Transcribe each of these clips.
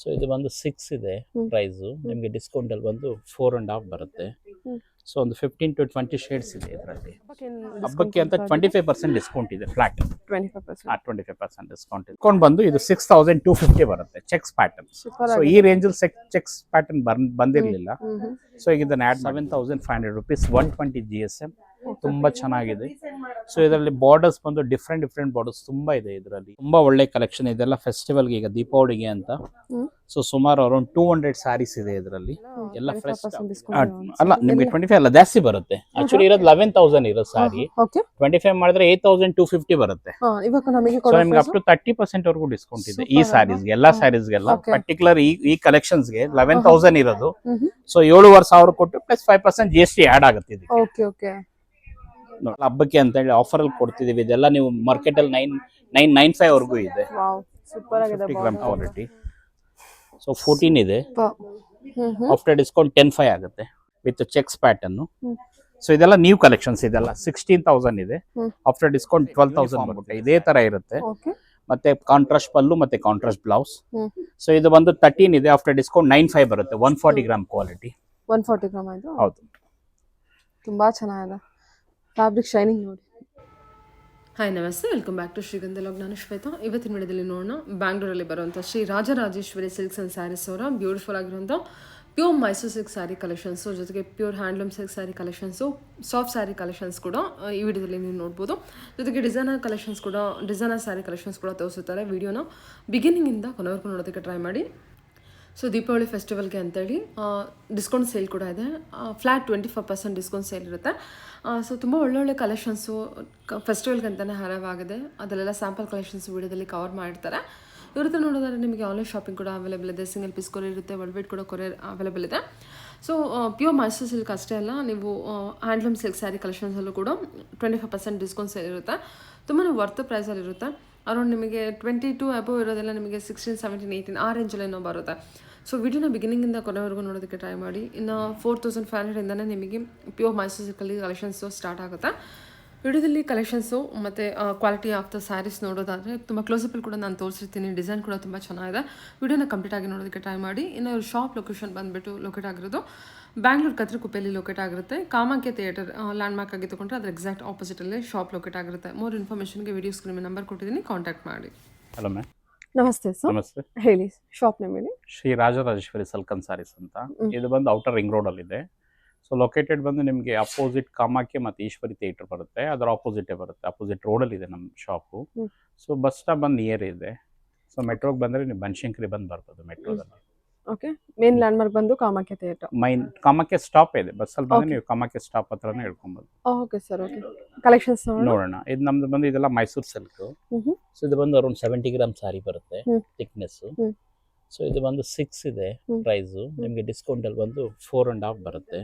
So ಇದು ಬಂದು six ಇದೆ. ಪ್ರೈಸು ನಿಮಗೆ ಡಿಸ್ಕೌಂಟ್ ಅಲ್ಲಿ ಬಂದು ಫೋರ್ ಅಂಡ್ ಹಾಫ್ ಬರುತ್ತೆ. ಸೊ ಒಂದು ಫಿಫ್ಟೀನ್ ಟು ಟ್ವೆಂಟಿ ಶೇಡ್ಸ್ ಇದೆ ಇದರಲ್ಲಿ. ಹಬ್ಬಕ್ಕೆ ಅಂತ ಟ್ವೆಂಟಿ ಫೈವ್ ಪರ್ಸೆಂಟ್ ಡಿಸ್ಕೌಂಟ್ ಇದೆ flat twenty five percent twenty five percent discount discount ಬಂದು ಇದು ಸಿಕ್ಸ್ ತೌಸಂಡ್ ಟೂ ಫಿಫ್ಟಿ ಬರುತ್ತೆ ಚೆಕ್ಸ್ ಪ್ಯಾಟರ್ನ್ ಸೊ ಈ ರೇಂಜಲ್ಲಿ ಚೆಕ್ಸ್ ಪ್ಯಾಟರ್ನ್ ಬಂದಿರಲಿಲ್ಲ. ಸೊ ಈಗ ಇದನ್ನ add seven thousand five hundred rupees one twenty G S M ತುಂಬಾ ಚೆನ್ನಾಗಿದೆ. ಸೊ ಇದರಲ್ಲಿ ಬಾರ್ಡರ್ಸ್ ಬಂದು ಡಿಫ್ರೆಂಟ್ ಡಿಫ್ರೆಂಟ್ ಬಾರ್ಡರ್ಸ್ ತುಂಬಾ ಇದೆ ಇದರಲ್ಲಿ. ತುಂಬಾ ಒಳ್ಳೆ ಕಲೆಕ್ಷನ್ ಇದೆಲ್ಲ ಫೆಸ್ಟಿವಲ್ಗೆ ಈಗ ದೀಪಾವಳಿಗೆ ಅಂತ. ಸೊ ಸುಮಾರು ಅರೌಂಡ್ ಟೂ ಹಂಡ್ರೆಡ್ ಸ್ಯಾರೀಸ್ ಇದೆ ಇದರಲ್ಲಿ. ಎಲ್ಲ ಫ್ರೆಶ್ ಅಲ್ಲ ನಿಮ್ಗೆ ಟ್ವೆಂಟಿ ಫೈವ್ ಅಲ್ಲ ಜಾಸ್ತಿ ಬರುತ್ತೆ. ಆಕ್ಚುಲಿ ಇರೋದು ಲೆವೆನ್ ತೌಸಂಡ್ ಇರೋ ಸಾರಿ ಟ್ವೆಂಟಿ ಫೈವ್ ಮಾಡಿದ್ರೆ ಏಟ್ ತೌಸಂಡ್ ಟೂ ಫಿಫ್ಟಿ ಬರುತ್ತೆ. ಸೊ ನಿಮ್ಗೆ ಅಪ್ ಟು ತರ್ಟಿ ಪರ್ಸೆಂಟ್ ವರೆಗೂ ಡಿಸ್ಕೌಂಟ್ ಇದೆ ಈ ಸಾರೀಸ್ ಸ್ಯಾರೀಸ್ಗೆ ಎಲ್ಲಾ. ಸ್ಯಾರೀಸ್ಗೆಲ್ಲ ಪರ್ಟಿಕ್ಯುಲರ್ ಈ ಈ ಕಲೆಕ್ಷನ್ಸ್ಗೆ ಲೆವೆನ್ ತೌಸಂಡ್ ಇರೋದು. ಸೊ ಏಳುವರೆ ಸಾವಿರ ಕೊಟ್ಟು plus five percent G S T add ಆಗುತ್ತೆ ಇದಕ್ಕೆ ಓಕೆ ಓಕೆ ನೋಡಿ, ಹಬ್ಬಕ್ಕೆ ಅಂತ ಹೇಳಿ ಆಫರ್ ಅಲ್ಲಿ ಕೊಡ್ತಿದೀವಿ. ಇದೆಲ್ಲ ನೀವು ಮಾರ್ಕೆಟ್ ಅಲ್ಲಿ ನೈನ್ ನೈನ್ ನೈನ್ ಫೈವ್ ವರ್ಗೂ ಇದೆ. ಸೂಪರ್ ಆಗಿದೆ ಗ್ರಾಮ್ ಕ್ವಾಲಿಟಿ ಸೊ ಫೋರ್ಟೀನ್ ಇದೆ. ಆಫ್ಟರ್ ಡಿಸ್ಕೌಂಟ್ ಟೆನ್ ಫೈವ್ ಆಗುತ್ತೆ ವಿತ್ ಚೆಕ್ಸ್ ಪ್ಯಾಟರ್ನ್. ಸೊ ಇದೆಲ್ಲ ನ್ಯೂ ಕಲೆಕ್ಷನ್ಸ್ ಇದೆಲ್ಲ. ಸಿಕ್ಸ್ಟೀನ್ ತೌಸಂಡ್ ಇದೆ. ಆಫ್ಟರ್ ಡಿಸ್ಕೌಂಟ್ ಟ್ವೆಲ್ ತೌಸಂಡ್ ಬರುತ್ತೆ. ಇದೇ ತರ ಇರುತ್ತೆ. ಓಕೆ ಮತ್ತೆ ಕಾಂಟ್ರಾಸ್ಟ್ ಪಲ್ಲು ಮತ್ತೆ ಕಾಂಟ್ರಾಸ್ಟ್ ಬ್ಲೌಸ್ ಸೊ ಇದು ಬಂದು ತರ್ಟೀನ್ ಇದೆ. ಆಫ್ಟರ್ ಡಿಸ್ಕೌಂಟ್ ನೈನ್ ಫೈವ್ ಬರುತ್ತೆ. One forty gram quality one forty gram ಹೌದು. ತುಂಬಾ ಚೆನ್ನಾಗಿದೆ. ಫ್ಯಾಬ್ರಿಕ್ ಶೈನಿಂಗ್ ನೋಡಿ. ಹಾಯ್ ನಮಸ್ತೆ. Welcome back to Shrigandha log ನಾನು ಶ್ವೇತಾ. ಇವತ್ತಿನ ವಿಡಿಯೋದಲ್ಲಿ ನೋಡೋಣ ಬ್ಯಾಂಗ್ಳೂರಲ್ಲಿ ಬರುವಂಥ ಶ್ರೀ ರಾಜರಾಜೇಶ್ವರಿ ಸಿಲ್ಕ್ಸ್ ಆ್ಯಂಡ್ ಸ್ಯಾರೀಸ್ ಅವರ ಬ್ಯೂಟಿಫುಲ್ ಆಗಿರುವಂಥ pure Mysore silk sari collections ಜೊತೆಗೆ pure handloom silk sari collections soft sari collections ಕೂಡ ಈ ವಿಡಿಯೋದಲ್ಲಿ ನೀವು ನೋಡ್ಬೋದು. ಜೊತೆಗೆ ಡಿಸೈನರ್ ಕಲೆಕ್ಷನ್ಸ್ ಕೂಡ ಡಿಸೈನರ್ ಸ್ಯಾರಿ ಕಲೆಕ್ಷನ್ಸ್ ಕೂಡ ತೋರಿಸುತ್ತಾರೆ. ವಿಡಿಯೋನ ಬಿಗಿನಿಂಗಿಂದ ಕೊನೆವರೆಗೂ ನೋಡೋದಕ್ಕೆ ಟ್ರೈ ಮಾಡಿ. ಸೊ ದೀಪಾವಳಿ ಫೆಸ್ಟಿವಲ್ಗೆ ಅಂತೇಳಿ ಡಿಸ್ಕೌಂಟ್ ಸೇಲ್ ಕೂಡ ಇದೆ. Flat twenty five percent discount sale ಇರುತ್ತೆ. ಸೊ ತುಂಬ ಒಳ್ಳೊಳ್ಳೆ ಕಲೆಕ್ಷನ್ಸು ಫೆಸ್ಟಿವಲ್ಗೆ ಅಂತಲೇ ಹರವಾಗಿದೆ. ಅದರಲ್ಲೆಲ್ಲ ಸ್ಯಾಂಪಲ್ ಕಲೆಕ್ಷನ್ಸ್ ವಿಡಿಯೋದಲ್ಲಿ ಕವರ್ ಮಾಡಿರ್ತಾರೆ. ಇವ್ರ ಹತ್ರ ನೋಡೋದಾದ್ರೆ ನಿಮಗೆ ಆನ್ಲೈನ್ ಶಾಪಿಂಗ್ ಕೂಡ ಅವೈಲೇಬಲ್ ಇದೆ. ಸಿಂಗಲ್ ಪೀಸ್ ಕೊರಿಯರ್ ಇರುತ್ತೆ ವರ್ಲ್ಡ್ ವೈಡ್ ಕೂಡ ಕೊರಿಯರ್ ಅವೈಲೇಬಲ್ ಇದೆ. ಸೊ ಪ್ಯೂರ್ ಮೈಸೂರು ಸಿಲ್ಕ್ ಅಷ್ಟೇ ಅಲ್ಲ, ನೀವು ಹ್ಯಾಂಡ್ಲೂಮ್ ಸಿಲ್ಕ್ ಸ್ಯಾರಿ ಕಲೆಕ್ಷನ್ಸಲ್ಲೂ ಕೂಡ twenty five percent discount sale ಇರುತ್ತೆ. ತುಂಬಾ ವರ್ತ್ ಪ್ರೈಸಲ್ಲಿ ಇರುತ್ತೆ ಅರೌಂಡ್ ನಿಮಗೆ ಟ್ವೆಂಟಿ ಟು ಅಬೋವ್ ಇರೋದೆಲ್ಲ ನಿಮಗೆ ಸಿಕ್ಸ್ಟೀನ್ ಸೆವೆಂಟೀನ್ ಏಯ್ಟೀನ್ ಆ ರೇಂಜಲ್ಲೇನೋ ಬರುತ್ತೆ. ಸೊ ವಿಡಿಯೋನ ಬಿಗಿನಿಂಗಿಂದ ಕೊನೆವರೆಗೂ ನೋಡೋದಕ್ಕೆ ಟ್ರೈ ಮಾಡಿ. ಇನ್ನು ಫೋರ್ ತೌಸಂಡ್ ಫೈವ್ ಹಂಡ್ರೆಡಿಂದನೇ ನಿಮಗೆ ಪ್ಯೂರ್ ಮೈಸೂರು ಸಿಲ್ಕಲ್ಲಿ ಕಲೆಕ್ಷನ್ಸು ಸ್ಟಾರ್ಟ್ ಆಗುತ್ತೆ ವಿಡಿಯೋದಲ್ಲಿ ಕಲೆಕ್ಷನ್ಸು ಮತ್ತು ಕ್ವಾಲಿಟಿ ಆಫ್ ದ ಸ್ಯಾರೀಸ್ ನೋಡೋದಾದರೆ ತುಂಬ ಕ್ಲೋಸಪ್ಪಲ್ಲಿ ಕೂಡ ನಾನು ತೋರಿಸಿರ್ತೀನಿ. ಡಿಸೈನ್ ಕೂಡ ತುಂಬ ಚೆನ್ನಾಗಿದೆ. ವಿಡಿಯೋನ ಕಂಪ್ಲೀಟ್ ಆಗಿ ನೋಡೋದಕ್ಕೆ ಟ್ರೈ ಮಾಡಿ. ಇನ್ನು ಶಾಪ್ ಲೊಕೇಶನ್ ಬಂದುಬಿಟ್ಟು ಲೊಕೇಟ್ ಆಗಿರೋದು. ಬ್ಯಾಂಗ್ಳೂರು ಕತ್ರಕುಪ್ಪೆಯಲ್ಲಿ ಲೊಕೇಟ್ ಆಗಿರುತ್ತೆ. ಕಾಮಾಖ್ಯ ಥಿಯೇಟರ್ ಲ್ಯಾಂಡ್ಮಾರ್ಕ್ ಆಗಿ ತಗೊಂಡ್ರೆ ಅದ್ರ ಎಕ್ಸಾಕ್ಟ್ ಆಪೋಸಿಟಲ್ಲೇ ಶಾಪ್ ಲೊಕೇಟ್ ಆಗಿರುತ್ತೆ. ಮೋರ್ ಇನ್ಫಾರ್ಮೇಷನ್ಗೆ ವಿಡಿಯೋ ಸ್ಕ್ರೀನ್ ನಂಬರ್ ಕೊಟ್ಟಿದ್ದೀನಿ ಕಾಂಟ್ಯಾಕ್ಟ್ ಮಾಡಿ. ಹಲೋ ಮ್ಯಾಮ್ ನಮಸ್ತೆ ಸರ್ ನಮಸ್ತೆ. ಹೇಳಿ ಶಾಪ್ ನೇಮ್ ಹೇಳಿ. ಶ್ರೀ ರಾಜರಾಜೇಶ್ವರಿ ಸಲ್ಕನ್ ಸಾರೀಸ್ ಅಂತ. ಇದು ಬಂದು ಔಟರ್ ರಿಂಗ್ ರೋಡ್ ಅಲ್ಲಿ ಇದೆ. ಸೊ ಲೊಕೇಟೆಡ್ ಬಂದು ನಿಮಗೆ ಅಪೋಸಿಟ್ ಕಾಮಾಖ್ಯ ಮತ್ತು ಈಶ್ವರಿ ಥಿಯೇಟರ್ ಬರುತ್ತೆ. ಅದರ ಅಪೋಸಿಟೇ ಬರುತ್ತೆ. ಅಪೋಸಿಟ್ ಅಲ್ಲಿ ಇದೆ ನಮ್ಮ ಶಾಪು. ಸೊ ಬಸ್ ಸ್ಟಾಪ್ ಬಂದು ನಿಯರ್ ಇದೆ. ಸೊ ಮೆಟ್ರೋಗೆ ಬಂದರೆ ನೀವು ಬನಶಂಕರಿ ಬಂದು ಬರ್ಬೋದು ಮೆಟ್ರೋದಲ್ಲಿ ಓಕೆ ಮೇನ್ ಲ್ಯಾಂಡ್ಮಾರ್ಕ್ ಬಂದು Kamakhya theatre main Kamakhya stop ಇದೆ ಬಸ್ಸಲ್ಲಿ ಬಂದ್ರೆ. ನೀವು ಕಾಮಾಖ್ಯ ಸ್ಟಾಪ್ ಹತ್ರನೇ ಹೇಳ್ಕೊಬೋದು. Okay sir okay. ಕಲೆಕ್ಷನ್ಸ್ ನೋಡೋಣ. ಇದು ನಮ್ದು ಬಂದು ಇದೆಲ್ಲ ಮೈಸೂರು ಸಿಲ್ಕ್. ಸೊ ಇದು ಬಂದು ಅರೌಂಡ್ ಸೆವೆಂಟಿ ಗ್ರಾಮ್ ಸಾರಿ ಬರುತ್ತೆ. ಥಿಕ್ನೆಸ್ ಸೊ ಇದು ಬಂದು ಸಿಕ್ಸ್ ಇದೆ. ಪ್ರೈಸು ನಿಮಗೆ ಡಿಸ್ಕೌಂಟ್ ಅಲ್ಲಿ ಬಂದು ಫೋರ್ ಅಂಡ್ ಹಾಫ್ ಬರುತ್ತೆ.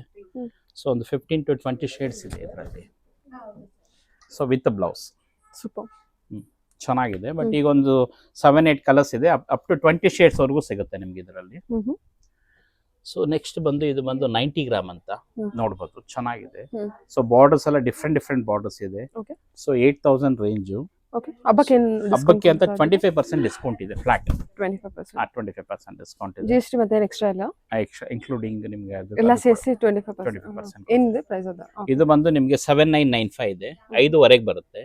ಸೊ ಒಂದು ಫಿಫ್ಟೀನ್ ಟು ಟ್ವೆಂಟಿ ಶೇಡ್ಸ್ ಇದೆ ಇದರಲ್ಲಿ. ಸೊ ವಿತ್ ಬ್ಲೌಸ್ ಸೂಪರ್ ಚೆನ್ನಾಗಿದೆ. ಬಟ್. ಈಗ ಒಂದು ಸೆವೆನ್ ಏಟ್ ಕಲರ್ಸ್ ಇದೆ. ಅಪ್ ಟು ಟ್ವೆಂಟಿ ಶೇಡ್ಸ್ ವರೆಗೂ ಸಿಗುತ್ತೆ ನಿಮ್ಗೆ ಇದರಲ್ಲಿ. ಸೊ ನೆಕ್ಸ್ಟ್ ಬಂದು ಇದು ಬಂದು ನೈಂಟಿ ಗ್ರಾಮ್ ಅಂತ. ನೋಡ್ಬೋದು. ಚೆನ್ನಾಗಿದೆ. ಸೊ ಬಾರ್ಡರ್ಸ್ ಎಲ್ಲ ಡಿಫ್ರೆಂಟ್ ಡಿಫ್ರೆಂಟ್ ಬಾರ್ಡರ್ಸ್ ಇದೆ. So eight thousand range okay ಹಬ್ಬಕ್ಕೆ ಹಬ್ಬಕ್ಕೆ ಅಂತ ಟ್ವೆಂಟಿ ಫೈವ್ ಪರ್ಸೆಂಟ್ ಡಿಸ್ಕೌಂಟ್ ಇದೆ flat twenty five percent twenty five percent discount G ಇದೆ ಎಸ್ ಟಿ ಮತ್ತೆ ಎಕ್ಸ್ಟ್ರಾ ಇಲ್ಲ? ಎಕ್ಸ್ಟ್ರಾ ಇನ್ಕ್ಲೂಡಿಂಗ್ ನಿಮಗೆ ಅದು ಎಲ್ಲ ಸೇರಿಸಿ ಟ್ವೆಂಟಿ ಫೈವ್ 25% ಪರ್ಸೆಂಟ್ ಏನಿದೆ ಪ್ರೈಸ್ ಅದ? ಇದು ಬಂದು ನಿಮಗೆ ಸೆವೆನ್ ನೈನ್ ನೈನ್ ಫೈವ್ ಇದೆ. ಐದುವರೆಗೆ ಬರುತ್ತೆ.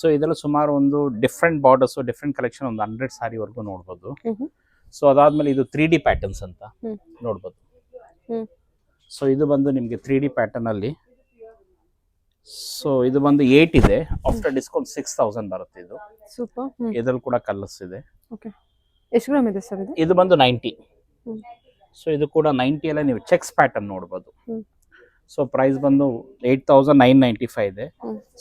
ಸೊ ಇದರಲ್ಲಿ ಸುಮಾರು ಒಂದು ಡಿಫ್ರೆಂಟ್ ಬಾರ್ಡರ್ಸ್ ಡಿಫ್ರೆಂಟ್ ಕಲೆಕ್ಷನ್ ಒಂದು ಹಂಡ್ರೆಡ್ ಸಾರಿವರೆಗೂ ನೋಡ್ಬೋದು. ಸೊ ಅದಾದ್ಮೇಲೆ ಇದು ತ್ರೀ ಡಿ ಪ್ಯಾಟರ್ನ್ಸ್ ಅಂತ. ನೋಡ್ಬೋದು. ಸೊ ಇದು ಬಂದು ನಿಮಗೆ ತ್ರೀ ಡಿ ಪ್ಯಾಟರ್ನ್ ಅಲ್ಲಿ ಸೊ ಇದು ಬಂದು ಏಟ್ ಇದೆ. ಆಫ್ಟರ್ ಡಿಸ್ಕೌಂಟ್ ಸಿಕ್ಸ್ ತೌಸಂಡ್ ಬರುತ್ತೆ ಇದು. ಸೂಪರ್ ಇದ್ರಲ್ಲಿ ಕೂಡ ಕಲರ್ಸ್ ಇದೆ. ಓಕೆ ಎಷ್ಟು ಗ್ರಾಮ್ ಇದೆ ಸರ್ ಇದು? ಇದು ಬಂದು ನೈಂಟಿ. ಸೊ ಇದು ಕೂಡ ನೈಂಟಿ ಎಲ್ಲ ನೀವು ಚೆಕ್ಸ್ ಪ್ಯಾಟರ್ನ್ ನೋಡ್ಬೋದು. ಸೊ ಪ್ರೈಸ್ ಬಂದು eight thousand nine ninety five ಇದೆ.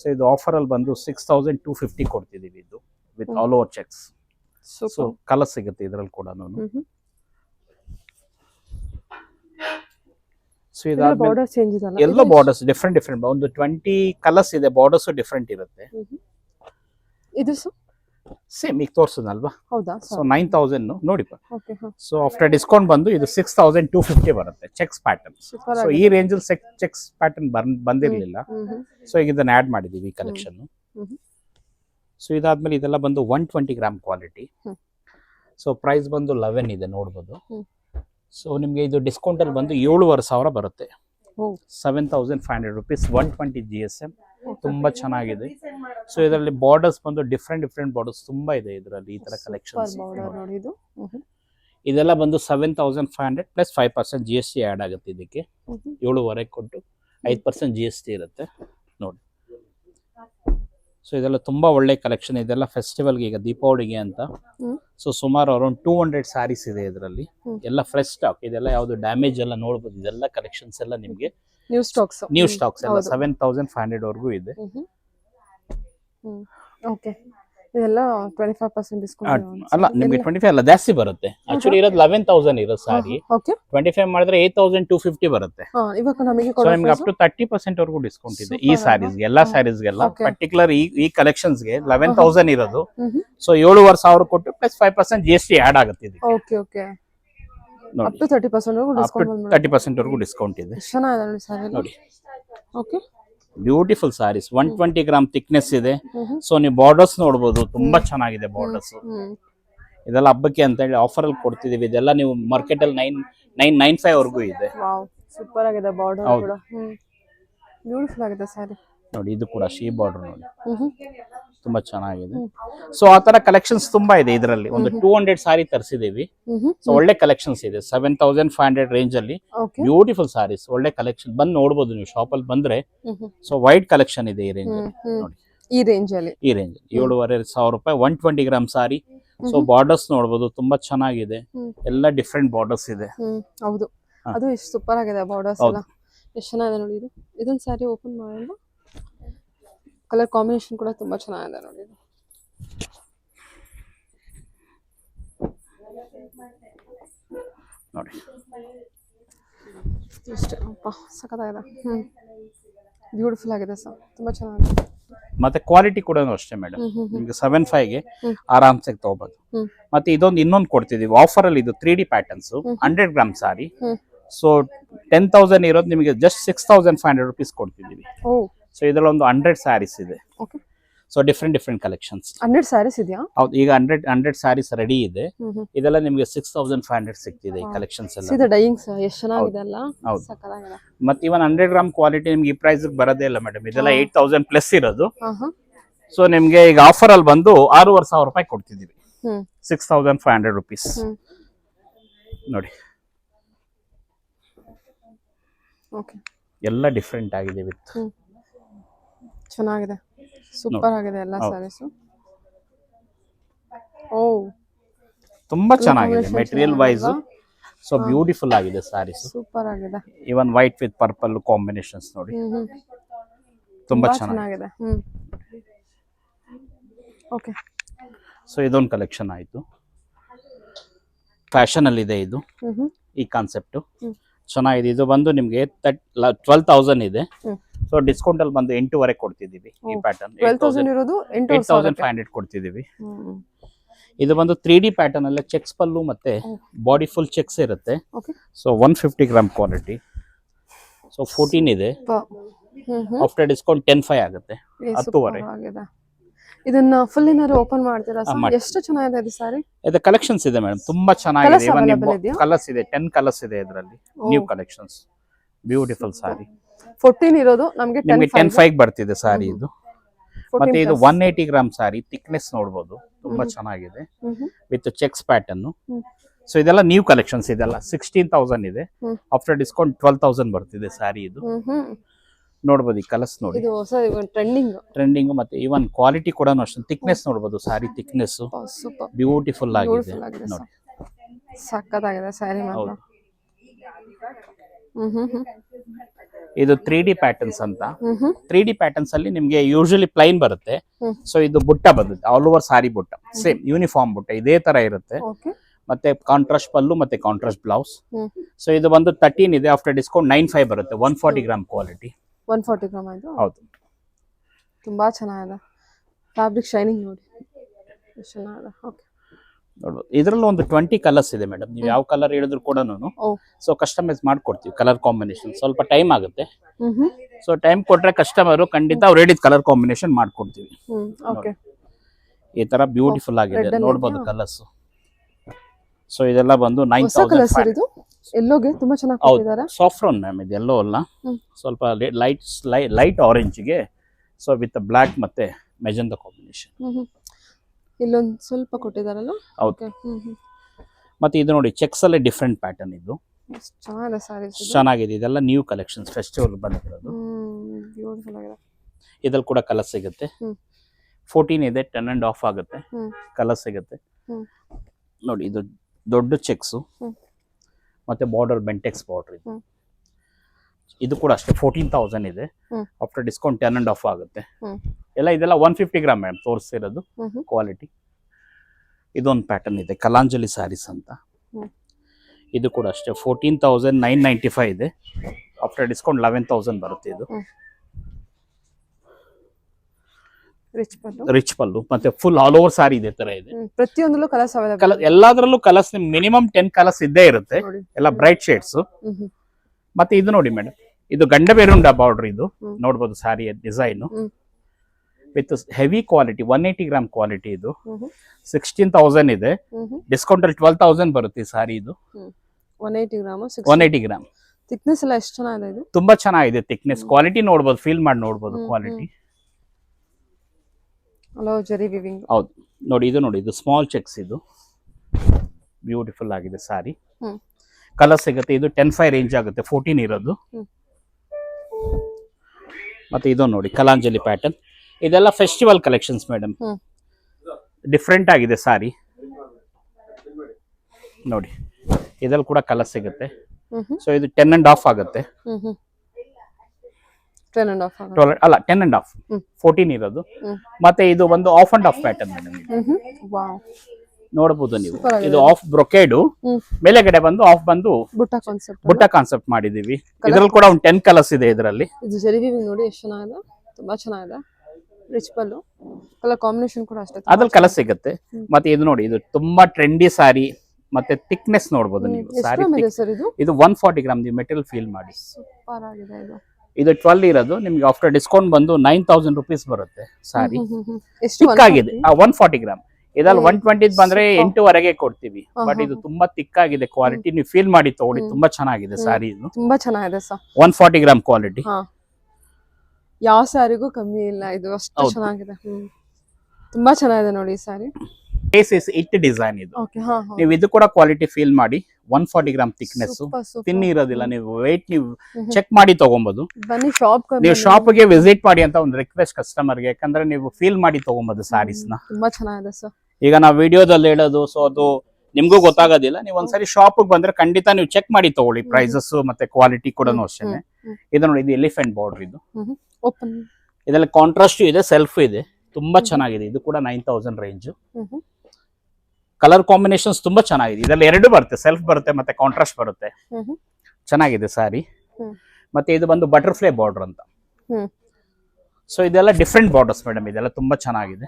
ಸೊ ಇದು ಆಫರ್ ಅಲ್ಲಿ ಬಂದು ಸಿಕ್ಸ್ ತೌಸಂಡ್ ಟೂ ಫಿಫ್ಟಿ ಕೊಡ್ತಿದೀವಿ ಇದು with. All over checks so colour ಸಿಗುತ್ತೆ ಇದ್ರಲ್ಲಿ ಕೂಡ ಹ್ಮ್ ಹ್ಮ್ ಸೊ ಇದಾದ್ಮೇಲೆ ಬಾರ್ಡರ್ ಚೇಂಜ್ ಎಲ್ಲ ಬಾರ್ಡರ್ಸ್ ಡಿಫ್ರೆಂಟ್ ಡಿಫ್ರೆಂಟ್ ಒಂದು ಟ್ವೆಂಟಿ ಕಲರ್ಸ್ ಇದೆ ಬಾರ್ಡರ್ಸ್ ಡಿಫ್ರೆಂಟ್ ಇರುತ್ತೆ. ಇದು ಸೇಮ್ ಈಗ ತೋರಿಸೋದಲ್ವಾ? ಹೌದಾ? ಸೊ ನೈನ್ ತೌಸಂಡ್ ನೋಡಿಪ್ಪ ಸೊ ಆಫ್ಟರ್ ಡಿಸ್ಕೌಂಟ್ ಬಂದು ಇದು ಸಿಕ್ಸ್ ತೌಸಂಡ್ ಟೂ ಫಿಫ್ಟಿ ಬರುತ್ತೆ ಚೆಕ್ಸ್ ಪ್ಯಾಟರ್ನ್ ಸೊ ಈ ರೇಂಜಲ್ಲಿ ಚೆಕ್ಸ್ ಪ್ಯಾಟರ್ನ್ ಬಂದಿರಲಿಲ್ಲ. ಸೊ ಈಗ ಇದನ್ನ ಆಡ್ ಮಾಡಿದೀವಿ ಈ ಕಲೆಕ್ಷನ್. ಸೊ ಇದಾದ್ಮೇಲೆ ಇದೆಲ್ಲ ಬಂದು one twenty gram quality. So price ಬಂದು ಲೆವೆನ್ ಇದೆ ನೋಡ್ಬೋದು. ಸೊ ನಿಮಗೆ ಇದು ಡಿಸ್ಕೌಂಟಲ್ಲಿ ಬಂದು ಏಳುವರೆ ಸಾವಿರ ಬರುತ್ತೆ. Seven thousand five hundred rupees one twenty G S M ತುಂಬ ಚೆನ್ನಾಗಿದೆ. ಸೊ ಇದರಲ್ಲಿ ಬಾರ್ಡರ್ಸ್ ಬಂದು ಡಿಫ್ರೆಂಟ್ ಡಿಫ್ರೆಂಟ್ ಬಾರ್ಡರ್ಸ್ ತುಂಬ ಇದೆ ಇದರಲ್ಲಿ ಈ ಥರ ಕಲೆಕ್ಷನ್ಸ್ ಇದು. ಇದೆಲ್ಲ ಬಂದು seven thousand five hundred plus five percent G S T add ಆಗುತ್ತೆ ಇದಕ್ಕೆ. ಮ್ಹೂ. ಏಳುವರೆ ಕೊಟ್ಟು ಐದು ಪರ್ಸೆಂಟ್ ಜಿ ಎಸ್ ಟಿ ಇರುತ್ತೆ. ನೋಡಿ. ಸೊ ಇದೆಲ್ಲ ತುಂಬಾ ಒಳ್ಳೆ ಕಲೆಕ್ಷನ್ ಇದೆಲ್ಲ ಫೆಸ್ಟಿವಲ್ಗೆ ಈಗ ದೀಪಾವಳಿಗೆ ಅಂತ. ಸೊ ಸುಮಾರು ಅರೌಂಡ್ ಟೂ ಹಂಡ್ರೆಡ್ ಸ್ಯಾರೀಸ್ ಇದೆ ಇದರಲ್ಲಿ. ಎಲ್ಲ ಫ್ರೆಶ್ ಸ್ಟಾಕ್ ಇದೆಲ್ಲ ಯಾವುದು ಡ್ಯಾಮೇಜ್ ಎಲ್ಲ ನೋಡಬಹುದು ಇದೆಲ್ಲ ಕಲೆಕ್ಷನ್ಸ್ ಎಲ್ಲ ನಿಮಗೆ ನ್ಯೂ ಸ್ಟಾಕ್ಸ್ ನ್ಯೂ ಸ್ಟಾಕ್ಸ್ ಎಲ್ಲ. ಸೆವೆನ್ ತೌಸಂಡ್ ಫೈವ್ ಹಂಡ್ರೆಡ್ ವರ್ಗೂ ಇದೆ. ಓಕೆ ಇದೆಲ್ಲ ಟ್ವೆಂಟಿ ಫೈವ್ ಪರ್ಸೆಂಟ್ ಡಿಸ್ಕೌಂಟ್ ಅಲ್ಲ ನಿಮಗೆ ಟ್ವೆಂಟಿ ಫೈವ್ ಅಲ್ಲ ಜಾಸ್ತಿ ಬರುತ್ತೆ. ಆಕ್ಚುಲಿ ಇರೋದು ಲೆವೆನ್ ತೌಸಂಡ್ ಇರೋ ಸಾರಿ ಓಕೆ ಟ್ವೆಂಟಿ ಫೈವ್ ಮಾಡಿದ್ರೆ ಏಟ್ ತೌಸಂಡ್ ಟೂ ಫಿಫ್ಟಿ ಬರುತ್ತೆ. ಇವಾಗ ನಮಗೆ ಅಪ್ ಟು ತರ್ಟಿ ಪರ್ಸೆಂಟ್ ವರೆಗೂ ಡಿಸ್ಕೌಂಟ್ ಇದೆ ಈ ಸಾರೀಸ್ಗೆ? ಎಲ್ಲಾ ಸಾರೀಸ್ಗೆಲ್ಲ. ಪರ್ಟಿಕ್ಯುಲರ್ ಈ ಈ collections ಗೆ ಲೆವೆನ್. ತೌಸಂಡ್ ಇರೋದು. ಸೊ ಏಳುವರೆ ಸಾವಿರ ಕೊಟ್ಟು plus five percent G S T add ಆಗುತ್ತೆ okay okay up to thirty percent up discount thirty percent ವರೆಗೂ ಡಿಸ್ಕೌಂಟ್ ಇದೆ. ಚೆನ್ನಾಗಿದೆ ನೋಡಿ okay beautiful saris one twenty gram thickness ಇದೆ. ಸೊ ನೀವು ಬಾರ್ಡರ್ಸ್ ನೋಡಬಹುದು ತುಂಬಾ ಚೆನ್ನಾಗಿದೆ ಬಾರ್ಡರ್ಸ್ ಇದೆಲ್ಲ ಹಬ್ಬಕ್ಕೆ ಅಂತ ಹೇಳಿ ಆಫರ್ ಅಲ್ಲಿ ಕೊಡ್ತಿದೀವಿ. ಇದೆಲ್ಲ ನೀವು ಮಾರ್ಕೆಟ್ ಅಲ್ಲಿ ನೈನ್ ನೈನ್ ನೈನ್ ಫೈವ್ ವರ್ಗೂ ಇದೆ. ಸೂಪರ್ ಆಗಿದೆ ಬಾರ್ಡರ್. ಕೂಡ. ಬ್ಯೂಟಿಫುಲ್ ಆಗಿದೆ ಸ್ಯಾರಿ ನೋಡಿ ಇದು ಕೂಡ ಶೀ ಬಾರ್ಡರ್ ನೋಡಿ. ತುಂಬಾ ಚೆನ್ನಾಗಿದೆ. ಸೊ ಆ ತರ ಕಲೆಕ್ಷನ್ಸ್ ತುಂಬಾ ಇದೆ ಇದರಲ್ಲಿ. ಒಂದು ಟೂ ಹಂಡ್ರೆಡ್ ಸಾರಿ ತರಿಸಿದೀವಿ. ಸೊ ಒಳ್ಳೆ ಕಲೆಕ್ಷನ್ಸ್ ಇದೆ. Seven thousand five hundred range ಅಲ್ಲಿ ಬ್ಯೂಟಿಫುಲ್ ಸಾರೀಸ್ ಒಳ್ಳೆ ಕಲೆಕ್ಷನ್ ಬಂದ್ ನೋಡಬಹುದು ನೀವು ಶಾಪ್ ಅಲ್ಲಿ ಬಂದ್ರೆ. ಸೊ ವೈಟ್ ಕಲೆಕ್ಷನ್ ಇದೆ ಈ ರೇಂಜ್ ನೋಡಿ. ಈ ರೇಂಜ್ ಅಲ್ಲಿ. ಈ ರೇಂಜ್ ಏಳುವರೆ ಸಾವಿರ ರೂಪಾಯಿ one twenty gram sari so borders ನೋಡಬಹುದು ತುಂಬಾ ಚೆನ್ನಾಗಿದೆ. ಎಲ್ಲ ಡಿಫ್ರೆಂಟ್ ಬಾರ್ಡರ್ಸ್ ಇದೆ. ಹೌದು. ಅದು ಸೂಪರ್ ಆಗಿದೆ ಬಾರ್ಡರ್ಸ್. ಎಲ್ಲ. ಎಷ್ಟು ಚೆನ್ನಾಗಿದೆ ನೋಡಿ ಇದು. ಇದೊಂದು ಸಾರಿ ಓಪನ್ ಮಾಡೋಣ. ಕಲರ್ ಕಾಂಬಿನೇಷನ್ ಕೂಡ ತುಂಬಾ ಚೆನ್ನಾಗಿದೆ ನೋಡಿ ನೋಡಿ. ಇಷ್ಟೇ ಅಪ್ಪ ಸಖತ್ತಾಗಿದೆ. ಹ್ಮ್. ಬ್ಯೂಟಿಫುಲ್ ಆಗಿದೆ ಸರ್. ತುಂಬ ಚೆನ್ನಾಗಿದೆ. ಮತ್ತೆ ಕ್ವಾಲಿಟಿ ಕೂಡ ಅಷ್ಟೇ ಮೇಡಮ್ ನಿಮಗೆ ಸೆವೆನ್ ಫೈವ್ಗೆ ಆರಾಮ್ಸಾಗಿ ಆರಾಮ್ಸೆ ತಗೋಬಹುದು. ಮತ್ತೆ ಇದೊಂದು ಇನ್ನೊಂದು ಕೊಡ್ತಿದೀವಿ. ಆಫರ್ ಅಲ್ಲಿ ಇದು three D patterns hundred gram sari. So ten thousand ಇರೋದು ನಿಮಗೆ just six thousand five hundred rupees ಕೊಡ್ತಿದೀವಿ. Oh. So ಇದರಲ್ಲಿ ಒಂದು ಹಂಡ್ರೆಡ್ ಸ್ಯಾರೀಸ್ ಇದೆ. Okay so different different collections hundred saris ಇದೆಯಾ? ಹೌದು ಈಗ ಹಂಡ್ರೆಡ್ ಹಂಡ್ರೆಡ್ ಸ್ಯಾರೀಸ್ ರೆಡಿ ಇದೆ. ಇದೆಲ್ಲ ನಿಮಗೆ ಸಿಕ್ಸ್ ತೌಸಂಡ್ ಫೈವ್ ಹಂಡ್ರೆಡ್ ಸಿಗ್ತಿದೆ ಈ. ಕಲೆಕ್ಷನ್ಸ್ ಎಲ್ಲ. ಡೈಯಿಂಗ್ ಎಷ್ಟು ಚೆನ್ನಾಗಿದೆ ಅಲ್ಲ? ಹೌದು. ಮತ್ತೆ ಇವನ್ ಹಂಡ್ರೆಡ್ ಗ್ರಾಮ್ ಕ್ವಾಲಿಟಿ ನಿಮ್ಗೆ ಈ ಪ್ರೈಸ್ ಬರೋದೇ ಇಲ್ಲ ಮೇಡಮ್ ಇದೆಲ್ಲ. ಏಟ್ ತೌಸಂಡ್ ಪ್ಲಸ್ ಇರೋದು. ಸೊ ನಿಮ್ಗೆ ಈಗ ಆಫರ್ ಅಲ್ಲಿ ಬಂದು ಆರೂವರೆ ಸಾವಿರ ರೂಪಾಯಿ ಕೊಡ್ತಿದ್ದೀವಿ six thousand five hundred rupees ನೋಡಿ. ಓಕೆ ಎಲ್ಲ ಡಿಫ್ರೆಂಟ್ ಆಗಿದೆ ವಿತ್ ಚೆನ್ನಾಗಿದೆ. ಸೂಪರ್ ಆಗಿದೆ ಎಲ್ಲ ಹೌದು. ಸ್ಯಾರೀಸು ಓ ತುಂಬಾ ಚೆನ್ನಾಗಿದೆ ಮೆಟೀರಿಯಲ್ ವೈಸ್ ಸೊ ಬ್ಯೂಟಿಫುಲ್ ಆಗಿದೆ ಸ್ಯಾರೀಸ್ ಸೂಪರ್ ಆಗಿದೆ even white with purple combinations ನೋಡಿ. Hmm hmm. ತುಂಬಾ ತುಂಬಾ ಚೆನ್ನಾಗಿದೆ. ಚೆನ್ನಾಗಿದೆ. ಹ್ಮ್. ಓಕೆ ಸೊ ಇದೊಂದು ಕಲೆಕ್ಷನ್ ಆಯಿತು. ಫ್ಯಾಷನ್ ಅಲ್ಲಿ ಇದೆ. ಇದು ಹ್ಮ್ ಹ್ಮ್. ಈ ಕಾನ್ಸೆಪ್ಟ್ ಹ್ಮ್. ಚೆನ್ನಾಗಿದೆ. ಇದು ಬಂದು ನಿಮ್ಗೆ ಟ್ವೆಲ್ ತೌಸಂಡ್ ಇದೆ. ಸೊ ಡಿಸ್ಕೌಂಟ್ ಅಲ್ಲಿ ಬಂದು ಎಂಟೂವರೆ ಕೊಡ್ತಿದೀವಿ ಈ pattern thousand eight five hundred ಕೊಡ್ತಿದೀವಿ ಇದು ಬಂದು ತ್ರೀ ಡಿ ಪ್ಯಾಟರ್ನ್ ಅಲ್ಲೇ ಚೆಕ್ಸ್ ಪಲ್ಲು ಮತ್ತೆ ಬಾಡಿ ಫುಲ್ ಚೆಕ್ಸ್ ಇರುತ್ತೆ. So one fifty gram quality so fourteen ಇದೆ. ಆಫ್ಟರ್ ಡಿಸ್ಕೌಂಟ್ ಟೆನ್ ಫೈವ್ ಆಗುತ್ತೆ. ಹತ್ತುವರೆ. ಇದನ್ನ ಫುಲ್ ಏನಾದ್ರು ಓಪನ್ ಮಾಡ್ತೀರಾ ಸರ್ ಎಷ್ಟು ಚೆನ್ನಾಗಿದೆ ಇದು ಸಾರಿ ಇದು ಕಲೆಕ್ಷನ್ಸ್ ಇದೆ ಮೇಡಮ್ ತುಂಬಾ ಚೆನ್ನಾಗಿದೆ. ಕಲರ್ಸ್ ಇದೆ. ಟೆನ್ ಕಲರ್ಸ್ ಇದೆ ಇದರಲ್ಲಿ. New collections beautiful sari fourteen ಇರೋದು ನಮಗೆ ಟೆನ್ ನಿಮಗೆ ಟೆನ್ ಫೈವ್ ಬರ್ತಿದೆ ಸಾರಿ ಇದು. ಮತ್ತೆ ಇದು one eighty gram sari thickness ನೋಡ್ಬೋದು. ತುಂಬಾ ಚೆನ್ನಾಗಿದೆ. With checks pattern. ಸೊ ಇದೆಲ್ಲ ನ್ಯೂ ಕಲೆಕ್ಷನ್ಸ್ ಇದೆಲ್ಲ. ಸಿಕ್ಸ್ಟೀನ್ ತೌಸಂಡ್ ಇದೆ. ಆಫ್ಟರ್ ಡಿಸ್ಕೌಂಟ್ ಟ್ವೆಲ್ ತೌಸಂಡ್ ಬರ್ತಿದೆ ಸಾರಿ ಇದು. ನೋಡ್ಬೋದು ಈ ಕಲಸ್ ನೋಡಿ. ಇದು ಹೊಸ ಟ್ರೆಂಡಿಂಗ್ ಟ್ರೆಂಡಿಂಗ್ ಮತ್ತೆ ಈವನ್ ಕ್ವಾಲಿಟಿ ಕೂಡ ಅಷ್ಟೊಂದು ಥಿಕ್ನೆಸ್ ನೋಡ್ಬೋದು ಸಾರಿ ಥಿಕ್ನೆಸ್ ಸೂಪರ್ ಬ್ಯೂಟಿಫುಲ್ ಆಗಿದೆ. ನೋಡಿ. ಸಕ್ಕತ್ತಾಗಿದೆ ಸಾರಿ ಮಾತ್ರ. ಇದು ತ್ರೀ ಡಿ ಪ್ಯಾಟರ್ನ್ಸ್ ಅಂತ. ತ್ರೀ ಡಿ ಪ್ಯಾಟರ್ನ್ಸ್ ಅಲ್ಲಿ ನಿಮ್ಗೆ ಯೂಶಲಿ ಪ್ಲೈನ್ ಬರುತ್ತೆ. ಸೊ ಇದು ಬುಟ್ಟ ಬರುತ್ತೆ ಆಲ್ ಓವರ್ ಸಾರಿ ಬುಟ್ಟ. ಸೇಮ್ ಯೂನಿಫಾರ್ಮ್ ಬುಟ್ಟ ಇದೇ ತರ ಇರುತ್ತೆ. ಮತ್ತೆ ಕಾಂಟ್ರಾಸ್ಟ್ ಪಲ್ಲು ಮತ್ತೆ ಕಾಂಟ್ರಾಸ್ಟ್ ಬ್ಲೌಸ್ ಸೊ ಇದು ಬಂದು ತರ್ಟೀನ್ ಇದೆ ಆಫ್ಟರ್ ಡಿಸ್ಕೌಂಟ್ ನೈನ್ ಫೈವ್ ಬರುತ್ತೆ one forty gram quality one forty gram ಆಯ್ತು? ಹೌದು. ತುಂಬಾ ಚೆನ್ನಾಗಿದೆ. ಫ್ಯಾಬ್ರಿಕ್ ಶೈನಿಂಗ್ ನೋಡಿ. ಚೆನ್ನಾಗಿದೆ. ಓಕೆ ನೋಡ್ಬೋದು. ಇದರಲ್ಲಿ ಒಂದು ಟ್ವೆಂಟಿ ಕಲರ್ಸ್ ಇದೆ ಮೇಡಮ್ ನೀವು ಯಾವ ಕಲರ್ ಹೇಳಿದ್ರು ಕೂಡ ನಾನು ಸೊ ಕಸ್ಟಮೈಸ್ ಮಾಡ್ಕೊಡ್ತೀವಿ ಕಲರ್ ಕಾಂಬಿನೇಷನ್ ಸ್ವಲ್ಪ ಟೈಮ್ ಆಗುತ್ತೆ. ಸೊ ಟೈಮ್ ಕೊಟ್ರೆ ಕಸ್ಟಮರ್ ಖಂಡಿತ ಅವ್ರು ಹೇಳಿದ ಕಲರ್ ಕಾಂಬಿನೇಷನ್ ಮಾಡ್ಕೊಡ್ತೀವಿ. ಈ ತರ ಬ್ಯೂಟಿಫುಲ್ ಆಗಿದೆ. ನೋಡ್ಬೋದು? ಕಲರ್ಸ್ ಸೊ ಇದೆಲ್ಲ ಬಂದು ನೈನ್ ತೌಸಂಡ್ ಇದು? ಎಲ್ಲೋಗೆ ತುಂಬಾ ಚೆನ್ನಾಗಿ ಕೊಟ್ಟಿದ್ದಾರೆ. ಸಾಫ್ರಾನ್ ಮ್ಯಾಮ್ ಇದೆಲ್ಲೋ ಅಲ್ಲ. ಹ್ಮ್. ಸ್ವಲ್ಪ ಲೈಟ್ ಲೈಟ್ ಆರೆಂಜ್ಗೆ ಸೊ ವಿತ್ ಬ್ಲ್ಯಾಕ್ ಮತ್ತೆ ಮೆಜೆಂದ ಕಾಂಬಿನೇಷನ್. ಇಲ್ಲೊಂದ್ ಸ್ವಲ್ಪ ಕೊಟ್ಟಿದಾರಲ್ಲ ಹ್ಮ್. ಮತ್ತೆ ಇದು ನೋಡಿ ಚೆಕ್ಸ್ ಅಲ್ಲೇ ಡಿಫ್ರೆಂಟ್ ಪ್ಯಾಟರ್ನ್ ಇದು. ಚೆನ್ನಾಗಿದೆ. ಇದೆಲ್ಲ ನ್ಯೂ ಕಲೆಕ್ಷನ್ಸ್ ಫೆಸ್ಟಿವಲ್ ಬಂದಿರೋದು. ಇದ್ರಲ್ಲಿ ಕೂಡ ಕಲರ್ ಸಿಗುತ್ತೆ. ಫೋರ್ಟೀನ್ ಇದೆ ಟೆನ್ ಅಂಡ್ ಆಫ್ ಆಗುತ್ತೆ. ಕಲರ್ ಸಿಗುತ್ತೆ. ನೋಡಿ ಇದು ದೊಡ್ಡ ಚೆಕ್ಸು. ಮತ್ತೆ ಬಾರ್ಡರ್ ಬೆಂಟೆಕ್ಸ್ ಬಾರ್ಡರ್ ಇದು. ಇದು ಕೂಡ ಅಷ್ಟೇ ಫೋರ್ಟೀನ್ ತೌಸಂಡ್ ಇದೆ. After discount ten and half ಆಗುತ್ತೆ. ಎಲ್ಲ ಇದೆಲ್ಲ one fifty gram madam hmm. Quality ಇದೊಂದು ಪ್ಯಾಟರ್ನ್ ಇದೆ ಕಲಾಂಜಲಿ ಸ್ಯಾರೀಸ್ ಅಂತ. ಇದು ಕೂಡ ಅಷ್ಟೇ fourteen thousand nine ninety five ಇದೆ. ಆಫ್ಟರ್ ಡಿಸ್ಕೌಂಟ್ ಲೆವೆನ್ ತೌಸಂಡ್ ಬರುತ್ತೆ ಇದು. ರಿಚ್ ಪಲ್ಲು. ರಿಚ್ ಪಲ್ಲು ಮತ್ತೆ ಫುಲ್ ಆಲ್ ಓವರ್ ಸಾರಿ ಇದೆ ತರ ಇದೆ. ಪ್ರತಿಯೊಂದಲ್ಲೂ ಕಲರ್ಸ್ ಕಲರ್ ಎಲ್ಲಾದ್ರಲ್ಲೂ ಕಲರ್ಸ್ ಮಿನಿಮಮ್ ಟೆನ್ ಕಲರ್ಸ್ ಇದ್ದೇ ಇರುತ್ತೆ. ಎಲ್ಲ ಬ್ರೈಟ್ ಶೇಡ್ಸ್. ಮತ್ತೆ ಇದು ನೋಡಿ ಮೇಡಮ್ ಇದು ಗಂಡ ಬೇರುಂಡ ಬಾರ್ಡರ್ ಇದು. ನೋಡ್ಬೋದು sari design. With heavy quality one eighty gram quality ಇದು. ಸಿಕ್ಸ್ಟೀನ್ ತೌಸಂಡ್ ಇದೆ. ಡಿಸ್ಕೌಂಟ್ ಅಲ್ಲಿ ಟ್ವೆಲ್ ತೌಸಂಡ್ ಬರುತ್ತೆ ಸಾರಿ ಇದು. One eighty gram one eighty gram thickness ಎಲ್ಲ ಎಷ್ಟು ಚೆನ್ನಾಗಿದೆ ಇದು? ತುಂಬಾ ಚೆನ್ನಾಗಿದೆ ತಿಕ್ನೆಸ್ ಕ್ವಾಲಿಟಿ ನೋಡ್ಬೋದು ಫೀಲ್ ಮಾಡಿ ನೋಡ್ಬೋದು ಕ್ವಾಲಿಟಿ ಹಲೋ ಜರಿ ವಿವಿಂಗ್ ಹೌದು. ನೋಡಿ ಇದು ನೋಡಿ ಇದು ಸ್ಮಾಲ್ ಚೆಕ್ಸ್ ಇದು. ಬ್ಯೂಟಿಫುಲ್ ಆಗಿದೆ ಸಾರಿ. ಕಲರ್ ಸಿಗುತ್ತೆ. ಇದು ಟೆನ್ ಫೈವ್ ರೇಂಜ್ ಆಗುತ್ತೆ ಫೋರ್ಟೀನ್ ಇರೋದು. ಮತ್ತೆ ಇದು ನೋಡಿ ಕಲಾಂಜಲಿ ಪ್ಯಾಟರ್ನ್ ಇದೆಲ್ಲ ಫೆಸ್ಟಿವಲ್ ಕಲೆಕ್ಷನ್ಸ್ ಮೇಡಮ್. ಡಿಫ್ರೆಂಟ್ ಆಗಿದೆ ಸಾರಿ ನೋಡಿ ಇದ್ರಲ್ಲಿ ಕೂಡ ಕಲರ್ ಸಿಗುತ್ತೆ. ಸೊ ಇದು ಟೆನ್ ಅಂಡ್ ಆಫ್ ಆಗುತ್ತೆ. ಟೆನ್ ಅಂಡ್ ಆಫ್ ಟ್ವೆಲ್ ಅಲ್ಲ ಟೆನ್ ಅಂಡ್ ಹ್ಮ್. ಫೋರ್ಟೀನ್ ಇರೋದು. ಮತ್ತೆ ಇದು ಒಂದು half and half pattern madam ನೋಡಬಹುದು ನೀವು. ಇದು ಆಫ್ ಬ್ರೊಕೇಡು. ಮೇಲೆಗಡೆ ಬಂದು ಆಫ್ ಬಂದು ಬುಟ್ಟ ಕಾನ್ಸೆಪ್ಟ್ ಬುಟ್ಟ ಕಾನ್ಸೆಪ್ಟ್ ಮಾಡಿದೀವಿ. ಇದ್ರಲ್ಲಿ ಕೂಡ ಒಂದು ಟೆನ್ ಕಲರ್ಸ್ ಇದೆ ಇದರಲ್ಲಿ. ಇದು ಜರಿ ನೋಡಿ ಎಷ್ಟು ಚೆನ್ನಾಗಿದೆ. ತುಂಬಾ ಚೆನ್ನಾಗಿದೆ. ರಿಚ್ ಪಲ್ಲು ಕಲರ್ ಕಾಂಬಿನೇಷನ್ ಕೂಡ ಅಷ್ಟೇ ಅದ್ರಲ್ಲಿ ಕಲರ್ ಸಿಗುತ್ತೆ. ಮತ್ತೆ ಇದು ನೋಡಿ ಇದು ತುಂಬಾ ಟ್ರೆಂಡಿ ಸಾರಿ ಮತ್ತೆ ಥಿಕ್ನೆಸ್ ನೋಡಬಹುದು ನೀವು. ಸಾರಿ ಇದು? ಇದು ಒನ್ ಫಾರ್ಟಿ ಗ್ರಾಮ್ ನೀವು ಮೆಟೀರಿಯಲ್ ಫೀಲ್ ಮಾಡಿ. ಸೂಪರ್ ಆಗಿದೆ ಇದು. ಇದು ಟ್ವೆಲ್ ಇರೋದು ನಿಮ್ಗೆ ಆಫ್ಟರ್ ಡಿಸ್ಕೌಂಟ್ ಬಂದು ನೈನ್ ತೌಸಂಡ್ ರುಪೀಸ್ ಬರುತ್ತೆ ಸಾರಿ ಥಿಕ್ ತಿಕ್ ಆಗಿದೆ. ಒನ್ ಫಾರ್ಟಿ ಗ್ರಾಮ್ ಇದ್ರಲ್ಲಿ. ಒನ್ ಟ್ವೆಂಟಿ ಬಂದ್ರೆ ಎಂಟುವರೆಗೆ ಕೊಡ್ತೀವಿ. ಬಟ್ ಇದು ತುಂಬಾ ತಿಕ್ ಆಗಿದೆ ಕ್ವಾಲಿಟಿ ನೀವು ಫೀಲ್ ಮಾಡಿ ತಗೊಳ್ಳಿ. ತುಂಬಾ ಚೆನ್ನಾಗಿದೆ. ಸಾರಿ ಇದು. ತುಂಬಾ ಚೆನ್ನಾಗಿದೆ sir one forty gram quality ಯಾವ ಸಾರಿಗೂ ಕಮ್ಮಿ ಇಲ್ಲ. ಇದು ಅಷ್ಟು ಚೆನ್ನಾಗಿದೆ. ತುಂಬಾ ಚೆನ್ನಾಗಿದೆ ನೋಡಿ ಸಾರಿ ಕೇಸ್ ಇಟ್ ಡಿಸೈನ್ ಇದು. ನೀವು ಇದು ಕೂಡ ಕ್ವಾಲಿಟಿ ಫೀಲ್ ಮಾಡಿ. One forty gram thickness. ತಿನ್ನಿ ಇರೋದಿಲ್ಲ ನೀವು ವೆಯ್ಟ್ ನೀವು ಚೆಕ್ ಮಾಡಿ ತಗೊಂಬೋದು. ಬನ್ನಿ ಶಾಪ್ ನೀವು ಶಾಪ್ಗೆ ವಿಸಿಟ್ ಮಾಡಿ ಅಂತ ಒಂದು ರಿಕ್ವೆಸ್ಟ್ ಕಸ್ಟಮರ್ಗೆ ಯಾಕಂದ್ರೆ ನೀವು ಫೀಲ್ ಮಾಡಿ ತಗೊಂಬೋದು ಸಾರೀಸ್ನ. ತುಂಬಾ ಚೆನ್ನಾಗಿದೆ ಸರ್ ಈಗ ನಾವು ವಿಡಿಯೋದಲ್ಲಿ ಹೇಳೋದು ಸೊ ಅದು ನಿಮ್ಗೂ ಗೊತ್ತಾಗೋದಿಲ್ಲ. ನೀವು ಒಂದ್ಸರಿ ಶಾಪ್ ಬಂದ್ರೆ ಖಂಡಿತ ನೀವು ಚೆಕ್ ಮಾಡಿ ತಗೊಳ್ಳಿ ಪ್ರೈಸಸ್ ಮತ್ತೆ ಕ್ವಾಲಿಟಿ ಕೂಡ ಅಷ್ಟೇ ಅಷ್ಟೇನೆ ಇದು ನೋಡಿ ಇದು ಎಲಿಫೆಂಟ್ ಬಾರ್ಡರ್ ಇದು. ಇದರಲ್ಲಿ ಕಾಂಟ್ರಾಸ್ಟ್ ಇದೆ ಸೆಲ್ಫ್ ಇದೆ. ತುಂಬಾ ಚೆನ್ನಾಗಿದೆ. ಇದು ಕೂಡ nine thousand range colour combinations ತುಂಬಾ ಚೆನ್ನಾಗಿದೆ. ಇದರಲ್ಲಿ ಎರಡು ಬರುತ್ತೆ. ಸೆಲ್ಫ್ ಬರುತ್ತೆ ಮತ್ತೆ ಕಾಂಟ್ರಾಸ್ಟ್ ಬರುತ್ತೆ. ಚೆನ್ನಾಗಿದೆ ಸಾರಿ ಮತ್ತೆ ಇದು ಬಂದು ಬಟರ್ಫ್ಲೈ ಬಾರ್ಡರ್ ಅಂತ. ಸೊ ಇದೆಲ್ಲ ಡಿಫ್ರೆಂಟ್ ಬಾರ್ಡರ್ಸ್ ಮೇಡಮ್ ಇದೆಲ್ಲ ತುಂಬಾ ಚೆನ್ನಾಗಿದೆ.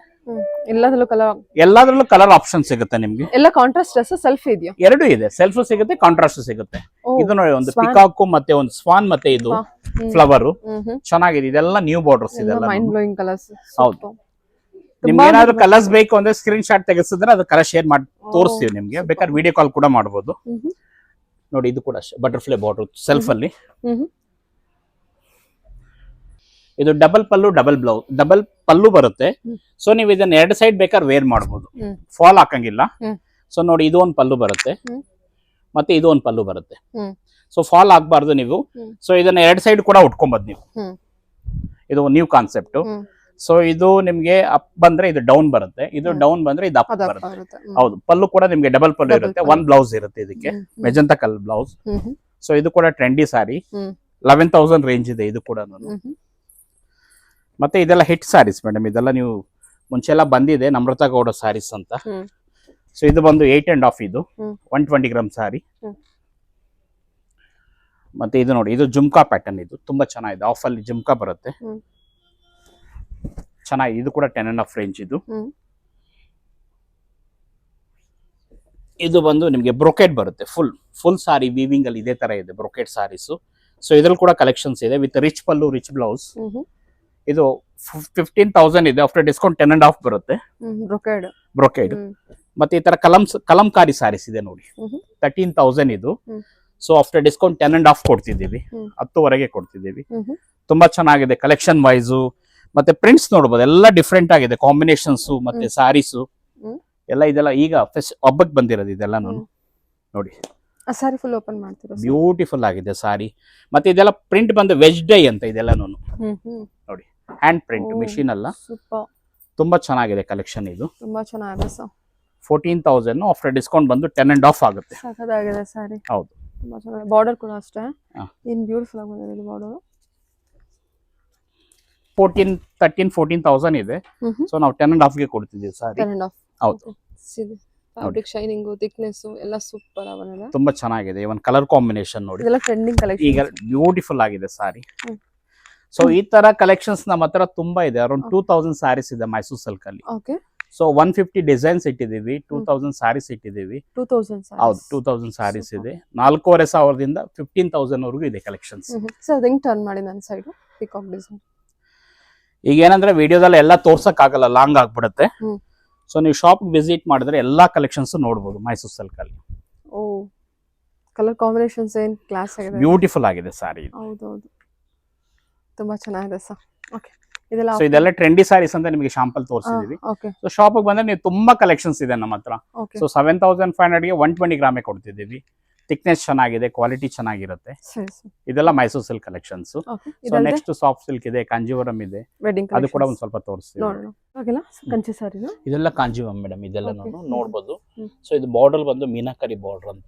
ಎಲ್ಲದರಲ್ಲೂ ಕಲರ್ ಎಲ್ಲಾದ್ರಲ್ಲೂ ಕಲರ್ ಆಪ್ಷನ್ ಸಿಗುತ್ತೆ ನಿಮ್ಗೆ. ಎಲ್ಲ ಕಾಂಟ್ರಾಸ್ಟ್ ಸೆಲ್ಫ್ ಇದೆಯಾ? ಎರಡು ಇದೆ. ಸೆಲ್ಫ್ ಸಿಗುತ್ತೆ ಕಾಂಟ್ರಾಸ್ಟ್ ಸಿಗುತ್ತೆ. ಇದು ನೋಡಿ ಒಂದು. ಪಿಕಾಕು ಮತ್ತೆ ಒಂದು ಸ್ವಾನ್ ಮತ್ತೆ ಇದು ಫ್ಲವರ್ ಚೆನ್ನಾಗಿದೆ. ಇದೆಲ್ಲ ನ್ಯೂ ಬಾರ್ಡರ್ಸ್ ಇದೆಲ್ಲ ಮೈಂಡ್ ಬ್ಲೋಯಿಂಗ್ ಕಲರ್ಸ್ ಹೌದು. ನಿಮ್ಗೆ ಏನಾದ್ರು ಕಲರ್ಸ್ ಬೇಕು ಅಂದ್ರೆ ಸ್ಕ್ರೀನ್ ಶಾಟ್ ತೆಗೆಸಿದ್ರೆ ಅದು ಕಲರ್ ಶೇರ್ ಮಾಡಿ ತೋರಿಸ್ತೀವಿ ನಿಮ್ಗೆ. ಬೇಕಾದ್ರೆ ವಿಡಿಯೋ ಕಾಲ್ ಕೂಡ ಮಾಡಬಹುದು ನೋಡಿ ಇದು ಕೂಡ ಅಷ್ಟೇ. ಬಟರ್ಫ್ಲೈ ಬಾರ್ಡರ್ ಸೆಲ್ಫ್ ಅಲ್ಲಿ ಇದು ಡಬಲ್ ಪಲ್ಲು ಡಬಲ್ ಬ್ಲೌಸ್ ಡಬಲ್ ಪಲ್ಲು ಬರುತ್ತೆ. ಸೊ ನೀವು ಇದನ್ನ ಎರಡು ಸೈಡ್ ಬೇಕಾದ್ರೆ ವೇರ್ ಮಾಡಬಹುದು ಫಾಲ್ ಹಾಕಂಗಿಲ್ಲ. ಸೊ ನೋಡಿ ಇದು ಒಂದು ಪಲ್ಲು ಬರುತ್ತೆ. ಮತ್ತೆ ಇದು ಒಂದು ಪಲ್ಲು ಬರುತ್ತೆ. ಸೊ ಫಾಲ್ ಆಗ್ಬಾರ್ದು ನೀವು. ಸೊ ಇದನ್ನ ಎರಡು ಸೈಡ್ ಕೂಡ ಉಟ್ಕೊಂಬದ್ ನೀವು. ಇದು ನ್ಯೂ ಕಾನ್ಸೆಪ್ಟ್. ಸೊ ಇದು ನಿಮ್ಗೆ ಅಪ್ ಬಂದ್ರೆ ಇದು ಡೌನ್ ಬರುತ್ತೆ. ಇದು ಡೌನ್ ಬಂದ್ರೆ ಇದು ಅಪ್ ಬರುತ್ತೆ. ಹೌದು. ಪಲ್ಲು ಕೂಡ ನಿಮ್ಗೆ ಡಬಲ್ ಪಲ್ಲು ಇರುತ್ತೆ. ಒನ್ ಬ್ಲೌಸ್ ಇರುತ್ತೆ ಇದಕ್ಕೆ. ಮೆಜಂತ ಕಲ್ ಬ್ಲೌಸ್ ಸೊ ಇದು ಕೂಡ trendy sari. Eleven thousand range ಇದೆ ಇದು ಕೂಡ. ಮತ್ತೆ ಇದೆಲ್ಲ ಹಿಟ್ ಸಾರೀಸ್ ಮೇಡಮ್ ಇದೆಲ್ಲ ನೀವು ಮುಂಚೆ ಎಲ್ಲ ಬಂದಿದೆ ನಮ್ರತಾ ಗೌಡ ಸಾರೀಸ್ ಅಂತ. ಸೊ ಇದು ಬಂದು ಏಟ್ ಅಂಡ್ ಆಫ್ ಇದು. One twenty gram sari. ಮತ್ತೆ ಇದು ನೋಡಿ ಇದು ಜುಮ್ಕಾ ಪ್ಯಾಟರ್ನ್ ಇದು. ತುಂಬಾ ಚೆನ್ನಾಗಿದೆ. ಆಫ್ ಅಲ್ಲಿ ಜುಮ್ಕಾ ಬರುತ್ತೆ. ಚೆನ್ನಾಗಿ ಇದು ಕೂಡ ಟೆನ್ ಅಂಡ್ ಆಫ್ ರೇಂಜ್ ಇದು. ಇದು ಬಂದು ನಿಮಗೆ ಬ್ರೊಕೆಟ್ ಬರುತ್ತೆ. ಫುಲ್ ಫುಲ್ ಸಾರಿ ವೀವಿಂಗ್ ಅಲ್ಲಿ ಇದೇ ತರ ಇದೆ ಬ್ರೊಕೆಟ್ ಸಾರೀಸ್ ಸೊ ಇದ್ರಲ್ಲಿ ಕೂಡ ಕಲೆಕ್ಷನ್ಸ್ ಇದೆ with rich pallu rich blouse ಇದು ಫಿಫ್ಟೀನ್ ತೌಸಂಡ್ ಇದೆ. After discount ten and half ಬರುತ್ತೆ. ಬ್ರೊಕೆಡ್ ಮತ್ತೆ ಈ ತರ ಕಲಂ ಕಲಂಕಾರಿ ಸಾರೀಸ್ ಇದೆ ನೋಡಿ. ತರ್ಟೀನ್ ತೌಸಂಡ್ ಇದು. So after discount ten and half ಕೊಡ್ತಿದ್ದೀವಿ. ಹತ್ತುವರೆಗೆ ಕೊಡ್ತಿದ್ದೀವಿ. ತುಂಬಾ ಚೆನ್ನಾಗಿದೆ ಕಲೆಕ್ಷನ್ ವೈಸು ಮತ್ತೆ ಪ್ರಿಂಟ್ಸ್ ನೋಡಬಹುದು ಎಲ್ಲ ಡಿಫ್ರೆಂಟ್ ಆಗಿದೆ. ಕಾಂಬಿನೇಷನ್ಸ್ ಮತ್ತೆ ಸಾರೀಸ್ ಎಲ್ಲ ಇದೆಲ್ಲ ಈಗ ಹಬ್ಬಕ್ಕೆ ಬಂದಿರೋದು ಇದೆಲ್ಲ ನಾನು. ನೋಡಿ. ಆ ಸ್ಯಾರಿ ಫುಲ್ ಓಪನ್ ಮಾಡ್ತೀರಾ ಬ್ಯೂಟಿಫುಲ್ ಆಗಿದೆ ಸಾರಿ ಮತ್ತೆ ಇದೆಲ್ಲ ಪ್ರಿಂಟ್ ಬಂದ ವೆಜ್ ಡೈ ಅಂತ ಇದೆಲ್ಲ ನಾನು. ನೋಡಿ ಹ್ಯಾಂಡ್ ಪ್ರಿಂಟ್. ಮಿಷಿನ್ ಅಲ್ಲ. ತುಂಬಾ ಚೆನ್ನಾಗಿದೆ ಕಲೆಕ್ಷನ್ ಇದು. ತುಂಬಾ ಚೆನ್ನಾಗಿದೆ sir. Fourteen thousand after discount ಬಂದು ಟೆನ್ ಅಂಡ್ ಆಫ್ ಆಗುತ್ತೆ. ಸಾರಿ ಹೌದು. ತುಂಬಾ ಚೆನ್ನಾಗಿದೆ. ಬಾರ್ಡರ್ ಕೂಡ ಅಷ್ಟೇ. ಇನ್ ಬ್ಯೂಟಿಫುಲ್ ಆಗಿದೆ border fourteen thirteen fourteen thousand ಇದೆ. ಸೊ ನಾವು ಟೆನ್ ಅಂಡ್ ಹಾಫ್ಗೆ ಕೊಡ್ತಿದ್ದೀವಿ ಸಾರಿ. ಹೌದು. ಫ್ಯಾಬ್ರಿಕ್ ಶೈನಿಂಗ್ ಥಿಕ್ನೆಸ್ ಎಲ್ಲ ಸೂಪರ್ ಅವನಲ್ಲ ತುಂಬಾ ಚೆನ್ನಾಗಿದೆ. ಇವನ್ ಕಲರ್ ಕಾಂಬಿನೇಷನ್ ನೋಡಿ. ಇದೆಲ್ಲ ಟ್ರೆಂಡಿಂಗ್ ಕಲೆಕ್ಷನ್ ಈಗ ಬ್ಯೂಟಿಫುಲ್ ಆಗಿದೆ ಸಾರಿ. ಸೊ ಈ ತರ ಕಲೆಕ್ಷನ್ಸ್ ನಮ್ಮ ಹತ್ರ ತುಂಬಾ ಇದೆ. ಅರೌಂಡ್ ಟೂ ತೌಸಂಡ್ ಸ್ಯಾರೀಸ್ ಇದೆ ಮೈಸೂರ್ ಸಿಲ್ಕ್ ಅಲ್ಲಿ. Okay so one fifty designs ಇಟ್ಟಿದ್ದೀವಿ. ಟೂ ತೌಸಂಡ್ ಸ್ಯಾರೀಸ್ ಇಟ್ಟಿದ್ದೀವಿ. ಟೂ ತೌಸಂಡ್ ಹೌದು ಟೂ ತೌಸಂಡ್ ಸ್ಯಾರೀಸ್. ಇದೆ. ನಾಲ್ಕೂವರೆ ಸಾವಿರದಿಂದ ಫಿಫ್ಟೀನ್ ತೌಸಂಡ್ ವರೆಗೂ ಇದೆ ಕಲೆಕ್ಷನ್ಸ್ ಸರ್ ಹೆಂಗ್ ಟರ್ನ್ ಮಾಡಿ ನನ್ನ ಸೈಡ್ ಪಿಕಾಕ್ ಡಿಸೈನ್ ಈಗ ಏನಂದ್ರೆ ವಿಡಿಯೋದಲ್ಲಿ ಎಲ್ಲ ತೋರ್ಸಕ್ ಆಗಲ್ಲ ಲಾಂಗ್ ಆಗ್ಬಿಡುತ್ತೆ. ಸೊ ನೀವು ಶಾಪ್ ವಿಸಿಟ್ ಮಾಡಿದ್ರೆ ಎಲ್ಲಾ ಕಲೆಕ್ಷನ್ಸ್ ನೋಡಬಹುದು ಮೈಸೂರ್ ಸಿಲ್ಕ್ ಅಲ್ಲಿ. ಓ ಕಲರ್ ಕಾಂಬಿನೇಷನ್ಸ್ ಏನ್ ಕ್ಲಾಸ್ ಆಗಿದೆ? ಬ್ಯೂಟಿಫುಲ್ ಆಗಿದೆ ಸಾರಿ ಹೌದು ತುಂಬಾ ಚೆನ್ನಾಗಿದೆ ಸರ್ ಓಕೆ ಇದೆಲ್ಲ ಸೊ ಇದೆಲ್ಲ ಟ್ರೆಂಡಿ ಸ್ಯಾರೀಸ್ ಅಂತ ನಿಮಗೆ ಶಾಂಪಲ್ ತೋರಿಸಿದೀವಿ. ಓಕೆ ಸೊ ಶಾಪ್ ಬಂದ್ರೆ ನೀವು ತುಂಬಾ ಕಲೆಕ್ಷನ್ಸ್ ಇದೆ ನಮ್ಮ ಹತ್ರ. ಸೊ ಸೆವೆನ್ ತೌಸಂಡ್ ಫೈವ್ ಹಂಡ್ರೆಡ್ಗೆ ಒನ್ ಟ್ವೆಂಟಿ ಗ್ರಾಮೇ ಕೊಡ್ತಿದ್ದೀವಿ. ಥಿಕ್ನೆಸ್ ಚೆನ್ನಾಗಿದೆ ಕ್ವಾಲಿಟಿ ಚೆನ್ನಾಗಿರುತ್ತೆ. ಇದೆಲ್ಲ Mysore silk collections so next soft silk ಇದೆ ಕಾಂಜೀವರಂ ಇದೆ. ಅದು ಕೂಡ ಒಂದ್ ಸ್ವಲ್ಪ ತೋರಿಸ್ತೀವಿ. ಇದೆಲ್ಲ ಕಾಂಜೀವರಂ ಮೇಡಮ್ ಇದೆಲ್ಲ ನೋಡ್ಬೋದು. ಸೊ ಇದು ಬಾರ್ಡರ್ ಬಂದು ಮೀನಾಕರಿ ಬಾರ್ಡರ್ ಅಂತ.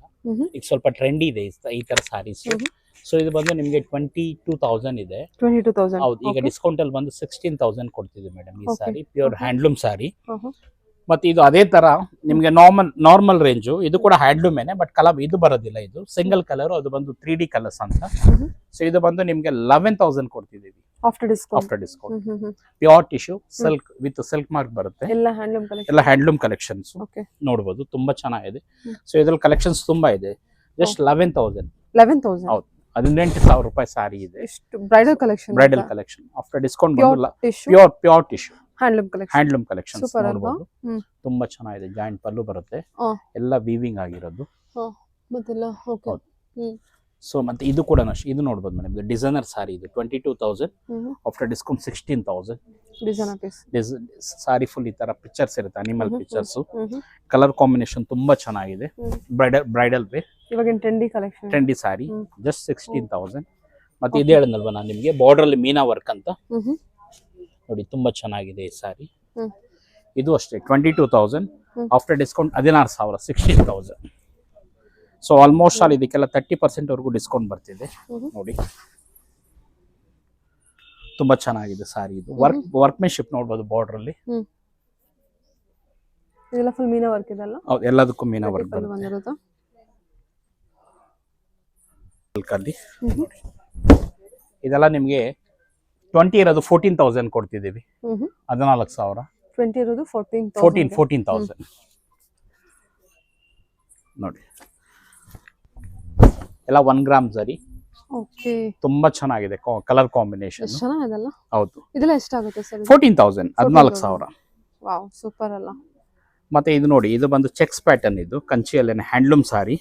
ಈಗ ಸ್ವಲ್ಪ ಟ್ರೆಂಡಿ ಇದೆ ಈ- ತರ ಸಾರೀಸ್ ಸೊ ಇದು ಬಂದು ನಿಮಗೆ ಟ್ವೆಂಟಿ ಟೂ ತೌಸಂಡ್ ಇದೆ ಹೌದು ಈಗ ಡಿಸ್ಕೌಂಟ್ ಅಲ್ಲಿ ಬಂದು ಸಿಕ್ಸ್ಟೀನ್ ತೌಸಂಡ್ ಕೊಡ್ತಿದ್ವಿ ಮೇಡಮ್ ಈ ಸಾರಿ ಪ್ಯೂರ್. ಹ್ಯಾಂಡ್ಲೂಮ್ ಸಾರಿ. ಮತ್ತೆ ಇದು ಅದೇ ತರ ನಿಮ್ಗೆ ನಾರ್ಮಲ್ ನಾರ್ಮಲ್ ರೇಂಜು ಇದು ಕೂಡ ಹ್ಯಾಂಡ್ಲೂಮೇನೆ ಬಟ್ ಕಲರ್ ಇದು ಬರೋದಿಲ್ಲ ಇದು. ಸಿಂಗಲ್ ಕಲರ್ ಅದು ಬಂದು ತ್ರೀ ಡಿ ಕಲರ್ಸ್ ಅಂತ. ಸೊ ಇದು ಬಂದು ನಿಮ್ಗೆ eleven thousand ಕೊಡ್ತಿದ್ದೀವಿ. After discount after discount pure tissue silk with silk mark ಬರುತ್ತೆ. ಎಲ್ಲ ಹ್ಯಾಂಡ್ಲೂಮ್ ಕಲೆಕ್ಷನ್ ಎಲ್ಲ ಹ್ಯಾಂಡ್ಲೂಮ್ ಕಲೆಕ್ಷನ್ಸ್ ನೋಡಬಹುದು ನೋಡ್ಬೋದು ತುಂಬಾ ಚೆನ್ನಾಗಿದೆ. ಸೊ ಇದ್ರಲ್ಲಿ ಕಲೆಕ್ಷನ್ಸ್ ತುಂಬಾ ಇದೆ. Just eleven thousand eleven thousand ಹೌದು. ಹದಿನೆಂಟು ಸಾವಿರ ರೂಪಾಯಿ ಸಾರಿ ಇದೆ. Bridal collection bridal collection after discount ಬರೋಲ್ಲ pure pure tissue handloom collection handloom collections Super ಅಲ್ವಾ? ನೋಡ್ಬೋದು. ಹ್ಮ್. ತುಂಬಾ ಚೆನ್ನಾಗಿದೆ ಜಾಯಿಂಟ್ ಪಲ್ಲು ಬರುತ್ತೆ. ಆ. ಎಲ್ಲ ವೀವಿಂಗ್ ಆಗಿರೋದು. ಮತ್ತೆಲ್ಲ? ಓಕೆ. ಹೌದು. ಸೊ ಮತ್ತೆ ಇದು ಕೂಡ ಅಷ್ಟೇ ಇದು ನೋಡ್ಬೋದು ಮೇಡಮ್ ಇದು ಡಿಸೈನರ್ ಸಾರಿ ಇದು twenty two thousand hmm after discount sixteen thousand design piece sari full ಈ ತರ ಪಿಕ್ಚರ್ಸ್ ಇರುತ್ತೆ animal pictures hmm hmm colour combination ತುಂಬಾ ಚೆನ್ನಾಗಿದೆ. ಹ್ಮ್. Bridal bridal wear. ಇವಾಗಿನ trendy collection trendy sari hmm. Just sixteen thousand ಮತ್ತೆ ಇದು ಹೇಳಿದ್ನಲ್ವಾ ನಾನು ನಿಮಗೆ ಬಾರ್ಡರ್ ಅಲ್ಲಿ ಮೀನಾ ವರ್ಕ್ ಅಂತ? ಹ್ಮ್. ನೋಡಿ ತುಂಬಾ ಚೆನ್ನಾಗಿದೆ ಈ ಸಾರಿ. ಇದು ಅಷ್ಟೇ twenty two thousand. After discount ಹದಿನಾರು ಸಾವಿರ sixteen thousand so almost all ಇದಕ್ಕೆಲ್ಲ ತರ್ಟಿ ಪರ್ಸೆಂಟ್ ವರೆಗೂ ಡಿಸ್ಕೌಂಟ್ ಬರ್ತಿದೆ. ನೋಡಿ. ತುಂಬಾ ಚೆನ್ನಾಗಿದೆ ಸಾರಿ ಇದು. ವರ್ಕ್ ವರ್ಕ್ಮೆನ್ಶಿಪ್ ನೋಡ್ಬೋದು ಬಾರ್ಡರ್ ಅಲ್ಲಿ. ಇದೆಲ್ಲ ಫುಲ್ ಮೀನಾ ವರ್ಕ್ ಇದೆಲ್ಲ ಹೌದು ಎಲ್ಲದಕ್ಕೂ ಮೀನಾ ವರ್ಕ್. ಇದೆಲ್ಲ ನಿಮಗೆ ಟ್ವೆಂಟಿ ಇರೋದು ಫೋರ್ಟೀನ್ ತೌಸಂಡ್ ಕೊಡ್ತಿದ್ದೀವಿ. ಹದಿನಾಲ್ಕು ಸಾವಿರ. ಟ್ವೆಂಟಿ ಇರೋದು ಫೋರ್ಟೀನ್ ಫೋರ್ಟೀನ್ ಫೋರ್ಟೀನ್ ತೌಸಂಡ್. ನೋಡಿ. ಎಲ್ಲ ಒನ್ ಗ್ರಾಮ್ ಸರಿ. ಓಕೆ. ತುಂಬಾ ಚೆನ್ನಾಗಿದೆ ಕಲರ್ ಕಾಂಬಿನೇಷನ್ ಹೌದು. ಇದೆಲ್ಲ ಎಷ್ಟಾಗುತ್ತೆ ಸರ್ ಫೋರ್ಟೀನ್ ತೌಸಂಡ್ ಹದಿನಾಲ್ಕು ಸಾವಿರ. ವಾವ್ ಸೂಪರ್ ಅಲ್ಲ. ಮತ್ತೆ ಇದು ನೋಡಿ ಇದು ಬಂದು ಚೆಕ್ಸ್ ಪ್ಯಾಟರ್ನ್ ಇದು ಕಂಚಿಯಲ್ಲೇನೆ ಹ್ಯಾಂಡ್ಲೂಮ್ ಸಾರಿ.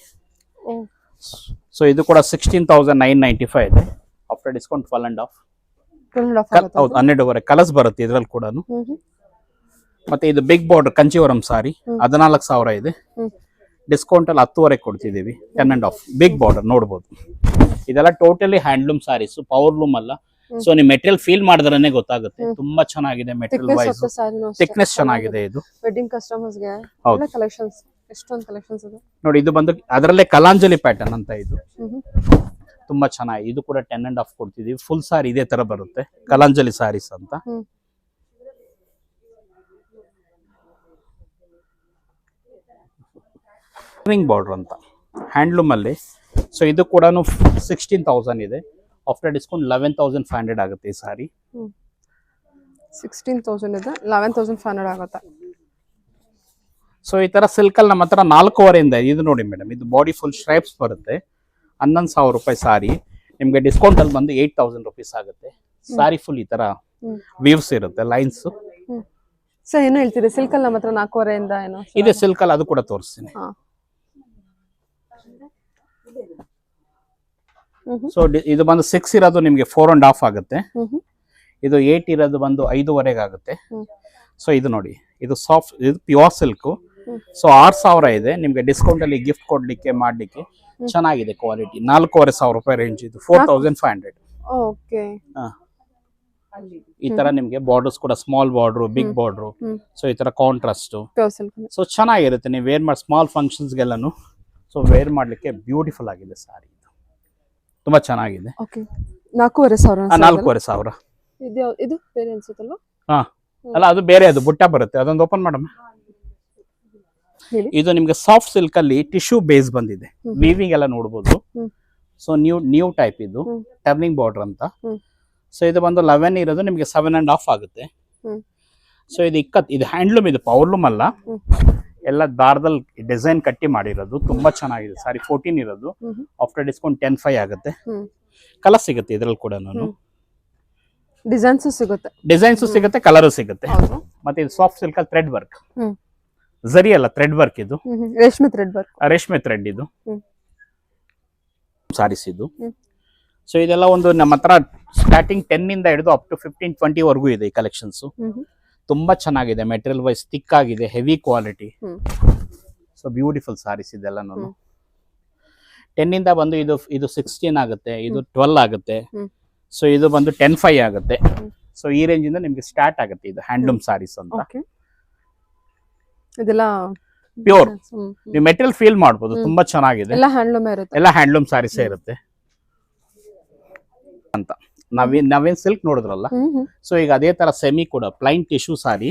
ಸೊ ಇದು ಕೂಡ sixteen thousand nine ninety five ಇದೆ. After discount twelve and half ಹೌದು ಹನ್ನೆರಡುವರೆ ಕಲಸ್ ಬರುತ್ತೆ ಇದ್ರಲ್ಲಿ ಕೂಡ ಮತ್ತೆ ಇದು ಬಿಗ್ ಬಾರ್ಡರ್ ಕಂಚಿವರಂ ಸಾರಿ. ಹದಿನಾಲ್ಕು ಸಾವಿರ ಇದೆ. ಡಿಸ್ಕೌಂಟ್ ಅಲ್ಲಿ ಹತ್ತುವರೆ ಕೊಡ್ತಿದ್ದೀವಿ ten and half big border ನೋಡ್ಬೋದು. ಇದೆಲ್ಲ totally handloom saris power loom ಅಲ್ಲ. ಸೊ ನೀವು ಮೆಟೀರಿಯಲ್ ಫೀಲ್ ಮಾಡಿದ್ರೆ ಗೊತ್ತಾಗುತ್ತೆ. ತುಂಬಾ ಚೆನ್ನಾಗಿದೆ ಮೆಟೀರಿಯಲ್ ವೈಸ್ ಥಿಕ್ನೆಸ್ ಚೆನ್ನಾಗಿದೆ ಇದು. ವೆಡ್ಡಿಂಗ್ ಹೌದು. ಕಲೆಕ್ಷನ್ಸ್ ಎಷ್ಟೊಂದು ಕಲೆಕ್ಷನ್ಸ್ ಇದೆ. ನೋಡಿ ಇದು ಬಂದು ಅದರಲ್ಲೇ ಕಲಾಂಜಲಿ ಪ್ಯಾಟರ್ನ್ ಅಂತ ಇದು. ತುಂಬಾ ಚೆನ್ನಾಗಿ ಇದು ಕೂಡ ಟೆನ್ ಅಂಡ್ ಆಫ್ ಕೊಡ್ತಿದೀವಿ. ಫುಲ್ ಸಾರಿ ಇದೇ ತರ ಬರುತ್ತೆ. ಕಲಾಂಜಲಿ ಸಾರೀಸ್ ಅಂತ. ರಿಂಗ್ ಬಾರ್ಡರ್ ಅಂತ. ಹ್ಯಾಂಡ್ಲೂಮ್ ಅಲ್ಲಿ. ಸೊ ಇದು ಕೂಡ ಸಿಕ್ಸ್ಟೀನ್ ತೌಸಂಡ್ ಇದೆ. After discount eleven thousand five hundred ಆಗುತ್ತೆ ಈ ಸಾರಿ ಸಿಕ್ಸ್ಟೀನ್ ತೌಸಂಡ್ ಇದೆ ಲೆವೆನ್ ತೌಸಂಡ್ ಫೈವ್ ಹಂಡ್ರೆಡ್ ಆಗುತ್ತೆ. ಸೊ ಈ ತರ ಸಿಲ್ಕ್ ಅಲ್ಲಿ ನಮ್ಮ ಹತ್ರ ನಾಲ್ಕೂವರೆಯಿಂದ ಇದೆ. ಇದು ನೋಡಿ ಮೇಡಮ್ ಇದು ಬಾಡಿ ಫುಲ್ ಸ್ಟ್ರೈಪ್ಸ್ ಬರುತ್ತೆ. ಹನ್ನೊಂದು ಸಾವಿರ ರೂಪಾಯಿ ಸಾರಿ. ನಿಮ್ಗೆ ಡಿಸ್ಕೌಂಟ್ ಅಲ್ಲಿ ಬಂದು ಏಟ್ ತೌಸಂಡ್ ರುಪೀಸ್ ಆಗುತ್ತೆ. ಸಾರಿ ಫುಲ್ ಈ ತರ ವೀವ್ಸ್ ಇರುತ್ತೆ ಲೈನ್ಸ್ ಸರ್ ಏನು ಹೇಳ್ತೀರಿ ಸಿಲ್ಕ್ ಅಲ್ಲಿ ನಮ್ಮ ಹತ್ರ ನಾಲ್ಕೂವರೆಯಿಂದ ಏನೋ ಇದೆ ಸಿಲ್ಕ್ ಅಲ್ಲಿ ಅದು ಕೂಡ ತೋರಿಸ್ತೀನಿ. ಸೊ ಇದು ಬಂದು ಸಿಕ್ಸ್ ಇರೋದು ನಿಮಗೆ ಫೋರ್ ಅಂಡ್ ಹಾಫ್ ಆಗುತ್ತೆ. ಇದು ಏಟ್ ಇರೋದು ಬಂದು ಐದೂವರೆಗೆ ಆಗುತ್ತೆ. ಸೊ ಇದು ನೋಡಿ ಇದು ಸಾಫ್ಟ್ ಇದು ಪ್ಯೂರ್ ಸಿಲ್ಕ್ ಸೊ ಆರ್ ಸಾವಿರ ಇದೆ ನಿಮ್ಗೆ ಡಿಸ್ಕೌಂಟ್ ಅಲ್ಲಿ ಗಿಫ್ಟ್ ಕೊಡ್ಲಿಕ್ಕೆ ಮಾಡ್ಲಿಕ್ಕೆ. ಚೆನ್ನಾಗಿದೆ ಕ್ವಾಲಿಟಿ. ನಾಲ್ಕೂವರೆ ಸಾವಿರ ರೂಪಾಯಿ ರೇಂಜ್ ಇದು. Four thousand five hundred okay. ಈ ತರ ನಿಮ್ಗೆ ಬಾರ್ಡರ್ಸ್ ಕೂಡ small border big border. So ಈ ತರ ಕಾಂಟ್ರಾಸ್ಟ್ ಸೊ ಚೆನ್ನಾಗಿರುತ್ತೆ. ನೀವು ವೇರ್ ಮಾಡಿ ಸ್ಮಾಲ್ ಫಂಕ್ಷನ್ಸ್ಗೆಲ್ಲನು ಸೊ ವೇರ್ ಮಾಡ್ಲಿಕ್ಕೆ ಬ್ಯೂಟಿಫುಲ್ ಆಗಿದೆ ಸಾರಿ ಇದು. ತುಂಬಾ ಚೆನ್ನಾಗಿದೆ. ಓಕೆ. ನಾಲ್ಕೂವರೆ ಸಾವಿರ ನಾಲ್ಕೂವರೆ ಸಾವಿರ. ಇದು ಯಾವ್- ಇದು ಬೇರೆ ಅನ್ಸುತ್ತಲ್ವಾ? ಹಾ. ಅಲ್ಲ ಅದು ಬೇರೆ ಅದು. ಬುಟ್ಟ ಬರುತ್ತೆ. ಅದೊಂದು ಓಪನ್ ಮಾಡಮ್ಮ. ಹೇಳಿ ಇದು ನಿಮ್ಗೆ ಸಾಫ್ಟ್ ಸಿಲ್ಕ್ ಅಲ್ಲಿ ಟಿಶ್ಯೂ ಬೇಸ್ ಬಂದಿದೆ. ವೀವಿಂಗ್ ಎಲ್ಲ ನೋಡಬಹುದು. ಸೊ ನ್ಯೂ ನ್ಯೂ ಟೈಪ್ ಇದು. ಟರ್ನಿಂಗ್ ಬಾರ್ಡರ್ ಅಂತ. ಸೊ ಇದು ಬಂದು ಲೆವೆನ್ ಇರೋದು ನಿಮ್ಗೆ ಸೆವೆನ್ ಅಂಡ್ ಹಾಫ್ ಆಗುತ್ತೆ. ಸೊ ಇದು ಇಕ್ಕತ್ ಇದು ಹ್ಯಾಂಡ್ಲೂಮ್ ಇದು ಪವರ್ಲೂಮ್ ಅಲ್ಲ. ಎಲ್ಲ ದಾರದಲ್ಲಿ ಡಿಸೈನ್ ಕಟ್ಟಿ ಮಾಡಿರೋದು. ತುಂಬಾ ಚೆನ್ನಾಗಿದೆ. ಸಾರಿ ಫೋರ್ಟೀನ್ ಇರೋದು. ಆಫ್ಟರ್ ಡಿಸ್ಕೌಂಟ್ ಟೆನ್ ಫೈವ್ ಆಗುತ್ತೆ. ಕಲರ್ ಸಿಗುತ್ತೆ ಇದ್ರಲ್ಲಿ ಕೂಡ ನಾನು. ಡಿಸೈನ್ಸ್ ಸಿಗುತ್ತೆ. ಡಿಸೈನ್ಸ್ ಸಿಗುತ್ತೆ ಕಲರು ಸಿಗುತ್ತೆ. ಮತ್ತೆ ಇದು ಸಾಫ್ಟ್ ಸಿಲ್ಕ್ ಅಲ್ಲಿ ಥ್ರೆಡ್ ವರ್ಕ್. ಜರಿ ಅಲ್ಲ ಥ್ರೆಡ್ ವರ್ಕ್ ಇದು. ರೇಷ್ಮೆ ಥ್ರೆಡ್ ವರ್ಕ್ ರೇಷ್ಮೆ ಥ್ರೆಡ್ ಇದು. ಸಾರಿಸಿದ್ದು ಸಾರೀಸ್ ಇದು. ಸೊ ಇದೆಲ್ಲ ಒಂದು ನಮ್ಮ ಹತ್ರ ಸ್ಟಾರ್ಟಿಂಗ್ ಟೆನ್ ಇಂದ ಹಿಡಿದು ಅಪ್ ಟು ಫಿಫ್ಟೀನ್ ಟ್ವೆಂಟಿ ವರೆಗೂ ಇದೆ ಈ ಕಲೆಕ್ಷನ್ಸ್. ತುಂಬಾ ಚೆನ್ನಾಗಿದೆ ಮೆಟೀರಿಯಲ್ ವೈಸ್ ಥಿಕ್ ಆಗಿದೆ heavy quality. So beautiful saris ಇದೆಲ್ಲ ನಾನು. ಟೆನ್ ಇಂದ ಬಂದು ಇದು ಇದು ಸಿಕ್ಸ್ಟೀನ್ ಆಗುತ್ತೆ ಇದು ಟ್ವೆಲ್ ಆಗುತ್ತೆ. ಸೊ ಇದು ಬಂದು ಟೆನ್ ಫೈವ್ ಆಗುತ್ತೆ. ಸೊ ಈ ರೇಂಜ್ ಇಂದ ನಿಮ್ಗೆ ಸ್ಟಾರ್ಟ್ ಆಗುತ್ತೆ ಇದು ಹ್ಯಾಂಡ್ಲೂಮ್ ಸಾರೀಸ್ ಅಂತ. ಇದೆಲ್ಲ ಪ್ಯೂರ್. ನೀವು ಮೆಟೀರಿಯಲ್ ಫೀಲ್ ಮಾಡಬಹುದು ತುಂಬಾ ಚೆನ್ನಾಗಿದೆ. ಎಲ್ಲ ಹ್ಯಾಂಡ್ಲೂಮ್ ಇರುತ್ತೆ. ಎಲ್ಲ ಹ್ಯಾಂಡ್ಲೂಮ್ ಸಾರೀಸ್ ಇರುತ್ತೆ. ಅಂತ. ನಾವೇನ್ ನಾವೇನ್ ಸಿಲ್ಕ್ ನೋಡಿದ್ರಲ್ಲ. ಸೊ ಈಗ ಅದೇ ತರ ಸೆಮಿ ಕೂಡ plain tissue sari.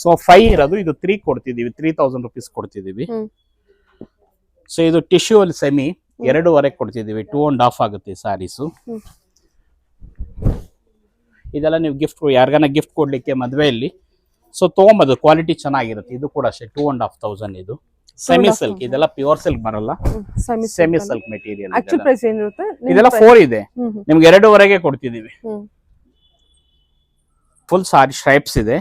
So five ಇರೋದು ಇದು ತ್ರೀ ಕೊಡ್ತಿದೀವಿ ತ್ರೀ ತೌಸಂಡ್ ರುಪೀಸ್ ಕೊಡ್ತಿದೀವಿ. ಸೊ ಇದು ಟಿಶ್ಯೂ ಅಲ್ಲಿ ಸೆಮಿ ಎರಡೂವರೆ ಕೊಡ್ತಿದೀವಿ ಟೂ ಅಂಡ್ ಹಾಫ್ ಆಗುತ್ತೆ ಸಾರೀಸು ಇದೆಲ್ಲ ನೀವು ಗಿಫ್ಟ್ ಯಾರಿಗಾನ ಗಿಫ್ಟ್ ಕೊಡ್ಲಿಕ್ಕೆ ಮದುವೆಯಲ್ಲಿ ಸೊ ತಗೊಂಬೋದು. ಕ್ವಾಲಿಟಿ ಚೆನ್ನಾಗಿರುತ್ತೆ. ಇದು ಕೂಡ ಅಷ್ಟೇ. ಟೂ ಅಂಡ್ ಹಾಫ್ ತೌಸಂಡ್ ಇದು. ಸೆಮಿ ಸಿಲ್ಕ್ ಇದೆಲ್ಲ ಪ್ಯೂರ್ ಸಿಲ್ಕ್ ಬರಲ್ಲ. ಸೆಮಿ ಸಿಲ್ಕ್ ಮೆಟೀರಿಯಲ್ ಇದೆಲ್ಲ. ಫೋರ್ ಇದೆ. ನಿಮ್ಗೆ ಎರಡೂವರೆಗೆ ಕೊಡ್ತಿದೀವಿ. ಫುಲ್ ಸಾರಿ ಸ್ಟ್ರೈಪ್ಸ್ ಇದೆ.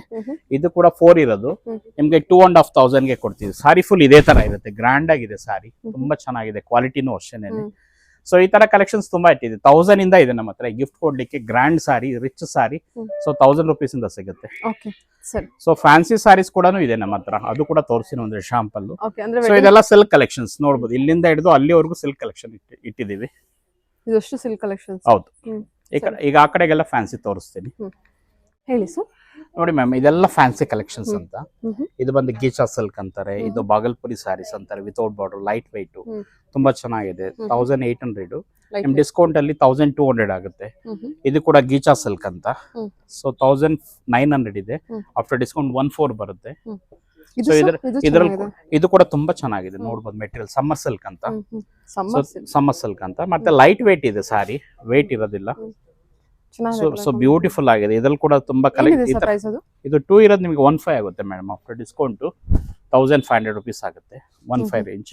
ಇದು ಕೂಡ ಫೋರ್ ಇರೋದು. ನಿಮ್ಗೆ ಟೂ ಅಂಡ್ ಹಾಫ್ ತೌಸಂಡ್ಗೆ ಕೊಡ್ತೀವಿ ಸಾರಿ ಫುಲ್ ಇದೇ ತರ ಇರುತ್ತೆ. ಗ್ರ್ಯಾಂಡ್ ಆಗಿದೆ ಸಾರಿ ತುಂಬಾ ಚೆನ್ನಾಗಿದೆ. ಕ್ವಾಲಿಟಿನೂ ಅಷ್ಟೇನೆ. ಸೊ ಈ ತರ ಕಲೆಕ್ಷನ್ಸ್ ತುಂಬಾ ಇಟ್ಟಿದೆ ತೌಸಂಡ್ ಇಂದ ಇದೆ ನಮ್ಮ ಹತ್ರ. ಗಿಫ್ಟ್ ಕೊಡ್ಲಿಕ್ಕೆ grand sari rich sari. So thousand rupees ಇಂದ ಸಿಗುತ್ತೆ. ಸೊ ಫ್ಯಾನ್ಸಿ ಸಾರೀಸ್ ಕೂಡ ಇದೆ ನಮ್ಮ ಹತ್ರ. ಅದು ಕೂಡ ತೋರಿಸಿನ ಒಂದು ಶಾಂಪಲ್ ಸೊ ಇದೆಲ್ಲ ಸಿಲ್ಕ್ ಕಲೆಕ್ಷನ್ಸ್ ನೋಡ್ಬೋದು. ಇಲ್ಲಿಂದ ಹಿಡಿದು ಅಲ್ಲಿವರೆಗೂ ಸಿಲ್ಕ್ ಕಲೆಕ್ಷನ್ ಇಟ್ಟಿದ್ದೀವಿ. ಇದಷ್ಟು ಸಿಲ್ಕ್ ಕಲೆಕ್ಷನ್ ಹೌದು. ಈಗ ಆ ಕಡೆಗೆಲ್ಲ ಫ್ಯಾನ್ಸಿ ತೋರಿಸ್ತೀನಿ. ಹೇಳಿ ಸರ್ ನೋಡಿ ಮ್ಯಾಮ್ ಇದೆಲ್ಲ ಫ್ಯಾನ್ಸಿ ಕಲೆಕ್ಷನ್ಸ್ ಅಂತ. ಇದು ಬಂದು ಗೀಚಾ ಸಿಲ್ಕ್ ಅಂತಾರೆ. ಇದು ಬಾಗಲ್ಪುರಿ ಸ್ಯಾರೀಸ್ ಅಂತಾರೆ ವಿತೌಟ್ ಬಾರ್ಡರ್ ಲೈಟ್ ವೈಟ್. ತುಂಬಾ ಚೆನ್ನಾಗಿದೆ. ತೌಸಂಡ್ ಏಟ್ ಹಂಡ್ರೆಡ್ ನಿಮ್ ಡಿಸ್ಕೌಂಟ್ ಅಲ್ಲಿ ತೌಸಂಡ್ ಟೂ ಹಂಡ್ರೆಡ್ ಆಗುತ್ತೆ. ಇದು ಕೂಡ ಗೀಚಾ ಸಿಲ್ಕ್ ಅಂತ. ಸೊ ತೌಸಂಡ್ ನೈನ್ ಹಂಡ್ರೆಡ್ ಇದೆ. ಆಫ್ಟರ್ ಡಿಸ್ಕೌಂಟ್ ಒನ್ ಫೋರ್ ಬರುತ್ತೆ. ಇದ್ರಲ್ಲಿ ಇದು ಕೂಡ ತುಂಬಾ ಚೆನ್ನಾಗಿದೆ. ನೋಡ್ಬೋದು ಮೆಟೀರಿಯಲ್ ಸಮ್ಮರ್ ಸಿಲ್ಕ್ ಅಂತ. ಸಮ್ಮರ್ ಸಿಲ್ಕ್ ಅಂತ. ಮತ್ತೆ ಲೈಟ್ ವೇಟ್ ಇದೆ ಸಾರಿ ವೇಟ್ ಇರೋದಿಲ್ಲ. ಸೊ ಬ್ಯೂಟಿಫುಲ್ ಆಗಿದೆ. ಇದ್ರಲ್ಲಿ ಕೂಡ ತುಂಬಾ ಕಲೆ ಏನಿದೆ ಈ ಸರ್ ತರ- ಪ್ರೈಸ್ ಅದು? ಇದು ಟೂ ಇರೋದು ನಿಮಗೆ ಒನ್ ಫೈವ್ ಆಗುತ್ತೆ madam after discount thousand five hundred rupees ಆಗುತ್ತೆ. One five range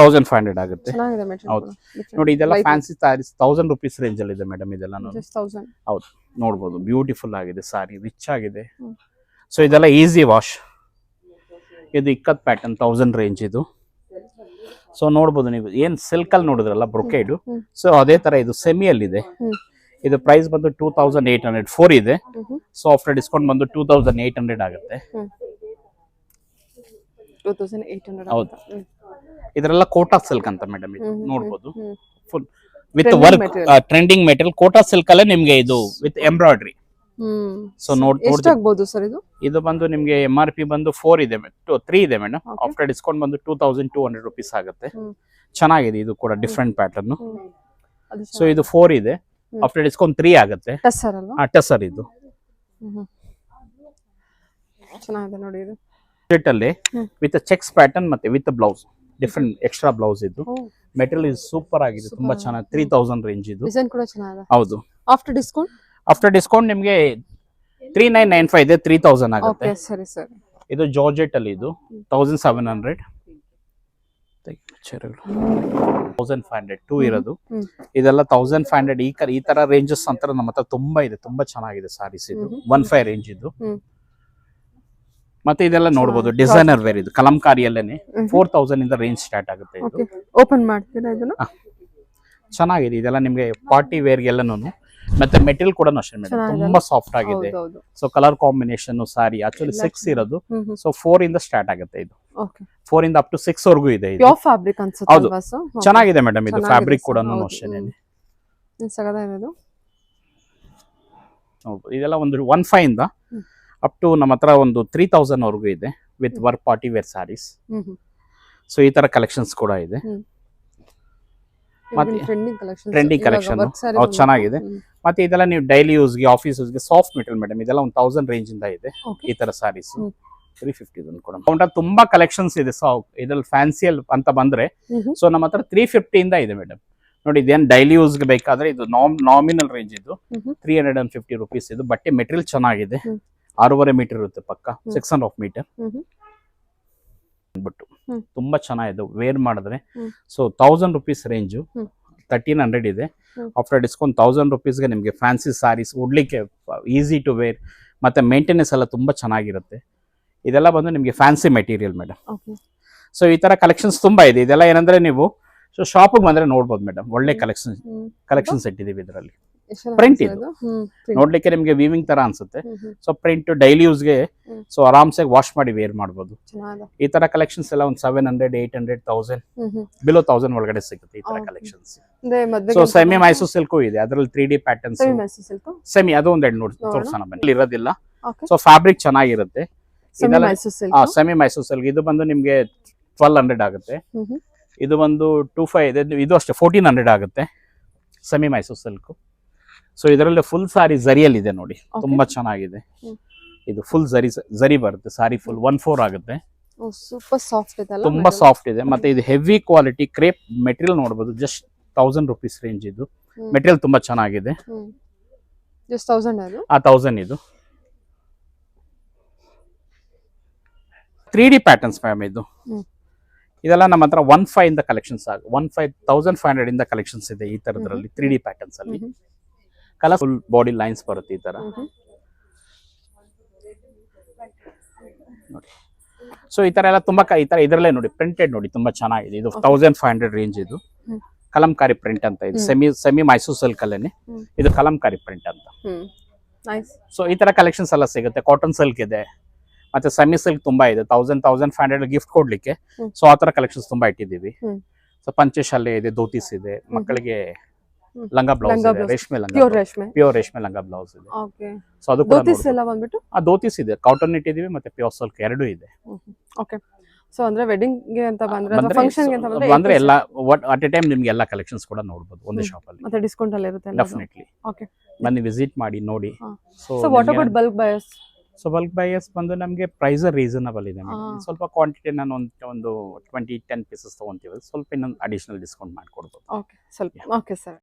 thousand five hundred ಆಗುತ್ತೆ. ಹೌದು. ನೋಡಿ ಇದೆಲ್ಲ fancy saris thousand rupees range ಅಲ್ಲಿ ಇದೆ ಮೇಡಮ್ ಇದೆಲ್ಲ ಹೌದು. ನೋಡ್ಬೋದು. ಬ್ಯೂಟಿಫುಲ್ ಆಗಿದೆ ಸಾರಿ ರಿಚ್ ಆಗಿದೆ. ಸೊ ಇದೆಲ್ಲ ಈಸಿ ವಾಶ್ ಇದು ಇಕ್ಕತ್ ಪ್ಯಾಟರ್ನ್ ತೌಸಂಡ್ ರೇಂಜ್ ಇದು. ಸೊ ನೋಡ್ಬೋದು ನೀವು. ಏನ್ ಸಿಲ್ಕ್ ಅಲ್ಲಿ ನೋಡಿದ್ರಲ್ಲ ಬ್ರೊಕೈಡು. ಸೊ ಅದೇ ತರ ಇದು ಸೆಮಿ ಅಲ್ಲಿ ಇದೆ. ಇದು ಪ್ರೈಸ್ ಬಂದು two thousand eight hundred four ಇದೆ. ಸೊ ಆಫ್ಟರ್ ಡಿಸ್ಕೌಂಟ್ ಬಂದು ಟೂ ತೌಸಂಡ್ ಏಟ್ ಹಂಡ್ರೆಡ್ ಆಗುತ್ತೆ. ಟೂ ತೌಸಂಡ್ ಏಟ್ ಹಂಡ್ರೆಡ್ ಹೌದು. ಇದರೆಲ್ಲ ಕೋಟಾ ಸಿಲ್ಕ್ ಅಂತ ಮೇಡಮ್ ಇದು. ನೋಡ್ಬೋದು. Full with work trending material Kota silk ಅಲ್ಲೇ ನಿಮ್ಗೆ ಇದು ವಿತ್ ಎಂಬ್ರಾಯ್ಡ್ರಿ ಸೊ ನೋಡ್ ಸರ್ ಇದು? ಇದು ಬಂದು ನಿಮ್ಗೆ ಎಂ ಆರ್ ಪಿ ಬಂದು ಫೋರ್ ಇದೆ ತ್ರೀ ಇದೆ ಮೇಡಮ್ ಆಫ್ಟರ್ ಡಿಸ್ಕೌಂಟ್ ಬಂದು two thousand two hundred rupees ಆಗುತ್ತೆ. ಚೆನ್ನಾಗಿದೆ ಇದು ಕೂಡ ಡಿಫ್ರೆಂಟ್ ಪ್ಯಾಟರ್ನ್ ಸೊ ಇದು ಫೋರ್ ಇದೆ. ಆಫ್ಟರ್ ಡಿಸ್ಕೌಂಟ್ ತ್ರೀ ಆಗುತ್ತೆ. ಟಸರ್ ಇದು. ಚೆನ್ನಾಗಿದೆ ನೋಡಿ ಇದು. Set ಅಲ್ಲಿ. ವಿತ್ ಚೆಕ್ಸ್ ಪ್ಯಾಟರ್ನ್ ಮತ್ತೆ with blouse different extra blouse ಇದು. ಮೆಟೀರಿಯಲ್ ಇಸ್ ಸೂಪರ್ ಆಗಿದೆ ತುಂಬಾ. ಚೆನ್ನಾಗಿ ತ್ರೀ ತೌಸಂಡ್ ರೇಂಜ್ ಇದು. ಹೌದು. ಆಫ್ಟರ್ ಡಿಸ್ಕೌಂಟ್ ಆಫ್ಟರ್ ಡಿಸ್ಕೌಂಟ್ ನಿಮ್ಗೆ ತ್ರೀ ನೈನ್ ನೈನ್ ಫೈವ್ ಇದೆ ತ್ರೀ ತೌಸಂಡ್ ಆಗುತ್ತೆ. ಸರಿ ಸರಿ. ಇದು ಜಾರ್ಜೆಟ್ ಅಲ್ಲಿ ಇದು thousand seven hundred thousand five hundred two. ಇರೋದು. ಇದೆಲ್ಲ ತೌಸಂಡ್ ಫೈವ್ ಹಂಡ್ರೆಡ್ ಈ ತರ ಈ ತರ ರೇಂಜಸ್ ಅಂತ ನಮ್ಮ ಹತ್ರ ತುಂಬಾ ಇದೆ ತುಂಬಾ ಚೆನ್ನಾಗಿದೆ ಸಾರೀಸ್ ಇದು. ಒನ್ ಫೈವ್ ರೇಂಜ್ ಇದು. ಮತ್ತೆ ಇದೆಲ್ಲ ನೋಡಬಹುದು ಡಿಸೈನರ್ ವೇರ್ ಇದು. ಕಲಂಕಾರಿಯಲ್ಲೇನೆ. ಫೋರ್ ತೌಸಂಡ್ ಇಂದ ರೇಂಜ್ ಸ್ಟಾರ್ಟ್ ಆಗುತ್ತೆ ಇದು. ಓಪನ್ ಮಾಡ್ತೀರಾ ಇದನ್ನ? ಚೆನ್ನಾಗಿದೆ. ಇದೆಲ್ಲ ನಿಮ್ಗೆ ಪಾರ್ಟಿ ವೇರ್ಗೆಲ್ಲನೂ ಮತ್ತೆ ಮೆಟೀರಿಯಲ್ ಕೂಡ ಅಷ್ಟೇ ಮೇಡಮ್ ತುಂಬಾ ಸಾಫ್ಟ್ ಆಗಿದೆ. So colour combination sari actually six ಇರೋದು. ಸೊ ಫೋರ್ ಇಂದ ಸ್ಟಾರ್ಟ್ ಆಗುತ್ತೆ ಇದು. ಫೋರ್ ಇಂದ ಅಪ್ ಟು ಸಿಕ್ಸ್ ವರ್ಗೂ ಇದೆ ಫ್ಯಾಬ್ರಿಕ್ ಹೌದು. ಚೆನ್ನಾಗಿದೆ ಮೇಡಮ್ ಇದು ಫ್ಯಾಬ್ರಿಕ್ ಕೂಡ ಅಷ್ಟೇ ಇದೆಲ್ಲ ಒಂದು ಒನ್ ಫೈವ್ ಇಂದ. ಅಪ್ ಟು ನಮ್ಮ ಹತ್ರ ಒಂದು ತ್ರೀ ತೌಸಂಡ್ ವರ್ಗೂ ಇದೆ with work party wear saris so ಈ ತರ ಕಲೆಕ್ಷನ್ಸ್ ಕೂಡ ಇದೆ. ಮತ್ತೆ ಟ್ರೆಂಡಿಂಗ್ ಕಲೆಕ್ಷನ್ ಚೆನ್ನಾಗಿದೆ. ಮತ್ತೆ ಇದೆಲ್ಲ ನೀವು ಡೈಲಿ ಯೂಸ್ಗೆ ಆಫೀಸ್ ಯೂಸ್ಗೆ ಸಾಫ್ಟ್ ಮೆಟೀರಿಯಲ್ ಮೇಡಮ್ ಇದೆಲ್ಲ ಒಂದು ತೌಸಂಡ್ ರೇಂಜ್ ಇಂದ ಇದೆ ಈ ತರ ಸ್ಯಾರೀಸ್. ತ್ರೀ ಫಿಫ್ಟಿ ಕೂಡ ಕೌಂಟರ್ ತುಂಬಾ ಕಲೆಕ್ಷನ್ಸ್ ಇದೆ ಸೊ ಇದ್ರಲ್ಲಿ ಫ್ಯಾನ್ಸಿಯಲ್ ಅಂತ ಬಂದ್ರೆ ಸೊ ನಮ್ಮ ಹತ್ರ ತ್ರೀ ಫಿಫ್ಟಿಯಿಂದ ಇದೆ ಮೇಡಮ್ ನೋಡಿ ಇದೇನು ಡೈಲಿ ಯೂಸ್ಗೆ ಬೇಕಾದ್ರೆ ಇದು ನಾಮ್ ನಾಮಿನಲ್ ರೇಂಜ್ ಇದು. Three hundred and fifty rupees ಇದು ಬಟ್ಟೆ ಮೆಟೀರಿಯಲ್ ಚೆನ್ನಾಗಿದೆ. ಆರೂವರೆ ಮೀಟರ್ ಇರುತ್ತೆ ಪಕ್ಕ. Six and half metre. ಅಂದ್ಬಿಟ್ಟು ತುಂಬಾ ಚೆನ್ನಾಗಿದೆ ವೇರ್ ಮಾಡಿದ್ರೆ. So thousand rupees range thirteen hundred ಇದೆ. ಆಫ್ಟರ್ ಡಿಸ್ಕೌಂಟ್ ತೌಸಂಡ್ ರುಪೀಸ್ಗೆ ನಿಮಗೆ ಫ್ಯಾನ್ಸಿ ಸಾರೀಸ್ ಉಡ್ಲಿಕ್ಕೆ ಈಸಿ ಟು ವೇರ್ ಮತ್ತೆ ಮೇಂಟೆನೆನ್ಸ್ ಎಲ್ಲ ತುಂಬಾ ಚೆನ್ನಾಗಿರುತ್ತೆ. ಇದೆಲ್ಲ ಬಂದು ನಿಮಗೆ ಫ್ಯಾನ್ಸಿ ಮೆಟೀರಿಯಲ್ ಮೇಡಮ್ ಸೊ ಈ ತರ ಕಲೆಕ್ಷನ್ಸ್ ತುಂಬಾ ಇದೆ. ಇದೆಲ್ಲ ಏನಂದ್ರೆ ನೀವು ಸೊ ಶಾಪಿಗೆ ಬಂದ್ರೆ ನೋಡ್ಬೋದು ಮೇಡಮ್ ಒಳ್ಳೆ ಕಲೆಕ್ಷನ್ ಕಲೆಕ್ಷನ್ಸ್ ಇಟ್ಟಿದ್ದೀವಿ ಇದರಲ್ಲಿ. Print ಇದು? ನೋಡ್ಲಿಕ್ಕೆ ನಿಮಗೆ ವೀವಿಂಗ್ ತರ ಅನ್ಸುತ್ತೆ. ಸೊ ಪ್ರಿಂಟ್ ಡೈಲಿ ಯೂಸ್ಗೆ. ಸೊ ಆರಾಮ್ಸೆ ವಾಶ್ ಮಾಡಿ ವೇರ್ ಮಾಡಬಹುದು ಈ ತರ ಕಲೆಕ್ಷನ್ಸ್ ಎಲ್ಲ ಒಂದು seven hundred eight hundred thousand below thousand ಒಳಗಡೆ ಸಿಗುತ್ತೆ ಈ ತರ. Collections so semi Mysore silk ಇದೆ. ಅದರಲ್ಲಿ ತ್ರೀ ಡಿ ಪ್ಯಾಟರ್ನ್ಸ್. ಸೆಮಿ ಅದು ಒಂದ್ ಎರಡು ನೋಡಿ ತೋರಿಸೋಣ ಬನ್ನಿ. ಇರೋದಿಲ್ಲ. ಸೊ ಫ್ಯಾಬ್ರಿಕ್ ಚೆನ್ನಾಗಿರುತ್ತೆ. ಸೆಮಿ ಮೈಸೂರ್ ಸಿಲ್ಕ್ ಇದು ಬಂದು ನಿಮ್ಗೆ ಟ್ವೆಲ್ ಹಂಡ್ರೆಡ್ ಆಗುತ್ತೆ. ಇದು ಬಂದು ಟೂ ಫೈವ್ ಇದೆ ಇದು ಅಷ್ಟೇ ಫೋರ್ಟೀನ್ ಹಂಡ್ರೆಡ್ ಆಗುತ್ತೆ. ಸೆಮಿ ಮೈಸೂರ್ ಸಿಲ್ಕ್ ಸೊ ಇದರಲ್ಲಿ ಫುಲ್ ಸಾರಿ ಜರಿಯಲ್ಲಿ ಇದೆ ನೋಡಿ. ತುಂಬಾ ಚೆನ್ನಾಗಿದೆ. ಇದು ಫುಲ್ ಜರಿ ಜರಿ ಬರುತ್ತೆ. ಸಾರಿ ಫುಲ್ ಒನ್ ಫೋರ್ ಆಗುತ್ತೆ. ಸೂಪರ್ ಸಾಫ್ಟ್ ಇದೆಲ್ಲ ತುಂಬಾ ಸಾಫ್ಟ್ ಇದೆ. ಮತ್ತೆ ಇದು ಹೆವಿ ಕ್ವಾಲಿಟಿ ಕ್ರೇಪ್ ಮೆಟೀರಿಯಲ್ ನೋಡಬಹುದು ಜಸ್ಟ್ ತೌಸಂಡ್ ರುಪೀಸ್ ರೇಂಜ್ ಇದು. ಮೆಟೀರಿಯಲ್ ತುಂಬಾ ಚೆನ್ನಾಗಿದೆ. ಜಸ್ಟ್ ತೌಸಂಡ್ ಆ ತೌಸಂಡ್ ಇದು. ತ್ರೀ ಡಿ ಪ್ಯಾಟರ್ನ್ಸ್ ಮ್ಯಾಮ್ ಇದು. ಇದೆಲ್ಲ ನಮ್ಮ ಹತ್ರ ಒನ್ ಫೈವ್ ಇಂದ ಕಲೆಕ್ಷನ್ಸ್ ಆಗ one five thousand five hundred ಇಂದ ಕಲೆಕ್ಷನ್ಸ್ ಇದೆ ಈ ತರದ್ರಲ್ಲಿ ತ್ರೀ ಡಿ ಪ್ಯಾಟರ್ನ್ಸ್ ಅಲ್ಲಿ. ಕಲರ್ ಫುಲ್ ಬಾಡಿ ಲೈನ್ಸ್ ಬರುತ್ತೆ ಈ ತರ. ನೋಡಿ. ಸೊ ಈ ತರ ಎಲ್ಲ ತುಂಬಾ ಈ ತರ ಇದರಲ್ಲೇ ನೋಡಿ ಪ್ರಿಂಟೆಡ್ ನೋಡಿ ತುಂಬಾ ಚೆನ್ನಾಗಿದೆ. ಇದು. ತೌಸಂಡ್ ಫೈವ್ ಹಂಡ್ರೆಡ್ ರೇಂಜ್ ಇದು. ಕಲಂಕಾರಿ ಪ್ರಿಂಟ್ ಅಂತ ಇದು. ಸೆಮಿ ಸೆಮಿ ಮೈಸೂರ್ ಸಿಲ್ಕ್ ಅಲ್ಲೇನೆ. ಇದು ಕಲಂಕಾರಿ ಪ್ರಿಂಟ್ ಅಂತ. ಸೊ ಈ ತರ ಕಲೆಕ್ಷನ್ಸ್ ಎಲ್ಲ ಸಿಗುತ್ತೆ. ಕಾಟನ್ ಸಿಲ್ಕ್ ಇದೆ. ಮತ್ತೆ ಸೆಮಿ ಸಿಲ್ಕ್ ತುಂಬಾ ಇದೆ. Thousand thousand five hundred gift ಕೊಡ್ಲಿಕ್ಕೆ. ಸೊ ಆ ತರ ಕಲೆಕ್ಷನ್ಸ್ ತುಂಬಾ ಇಟ್ಟಿದ್ದೀವಿ. ಸೊ ಪಂಚಶಾಲೆ ಇದೆ ಧೋತಿಸ್ ಇದೆ. ಮಕ್ಕಳಿಗೆ. ಲಂಗ ಬ್ಲೌಸ್ ಇದೆ ರೇಷ್ಮೆ ಲಂಗ ಪ್ಯೂರ್ ರೇಷ್ಮೆ. ಪ್ಯೂರ್ ರೇಷ್ಮೆ ಲಂಗ ಬ್ಲೌಸ್ ಇದೆ. ಓಕೆ. ಸೊ ಅದು ಕೂಡ ಧೋತಿಸ್ ಎಲ್ಲ ಬಂದ್ಬಿಟ್ಟು? ಆ ದೋತಿಸ್ ಇದೆ. ಕಾಟನ್ ಇದೀವಿ ಮತ್ತೆ ಪ್ಯೂರ್ ಸಲ್ಕ್ ಎರಡೂ ಇದೆ. ಓಕೆ. ಸೊ ಅಂದ್ರೆ ವೆಡ್ಡಿಂಗ್ಗೆ ಅಂತ ಬಂದ್ರೆ ಅಥವಾ ಫಂಕ್ಷನ್ಗೆ ಅಂತ ಬಂದ್ರೆ ಬಂದ್ರೆ ಎಲ್ಲ ಅಟ್ ಎ ಟೈಮ್ ನಿಮಗೆ ಎಲ್ಲ ಕಲೆಕ್ಷನ್ಸ್ ಕೂಡ ನೋಡ್ಬೋದು ಒಂದೇ. ಶಾಪ್ ಅಲ್ಲಿ. ಮತ್ತೆ ಡಿಸ್ಕೌಂಟ್ ಅಲ್ಲಿ ಇರುತ್ತೆ ಡೆಫಿನೆಟ್ಲಿ ಓಕೆ. ಬನ್ನಿ ವಿಸಿಟ್ ಮಾಡಿ ನೋಡಿ. So what about bulk buyers so bulk buyers ಬಂದು ನಮಗೆ ಪ್ರೈಸ್ ರೀಸನಬಲ್ ಇದೆ. ಸ್ವಲ್ಪ ಕ್ವಾಂಟಿಟಿ ನಾನು ಒಂದು ಒಂದು ಟ್ವೆಂಟಿ ಟೆನ್ ಪೀಸಸ್ ತೊಗೊಂತೀವಿ. ಸ್ವಲ್ಪ ಇನ್ನೊಂದು ಅಡಿಷನಲ್ ಡಿಸ್ಕೌಂಟ್ ಮಾಡಿಕೊಡ್ಬೋದು. ಓಕೆ. ಸ್ವಲ್ಪ ಓಕೆ ಸರ್.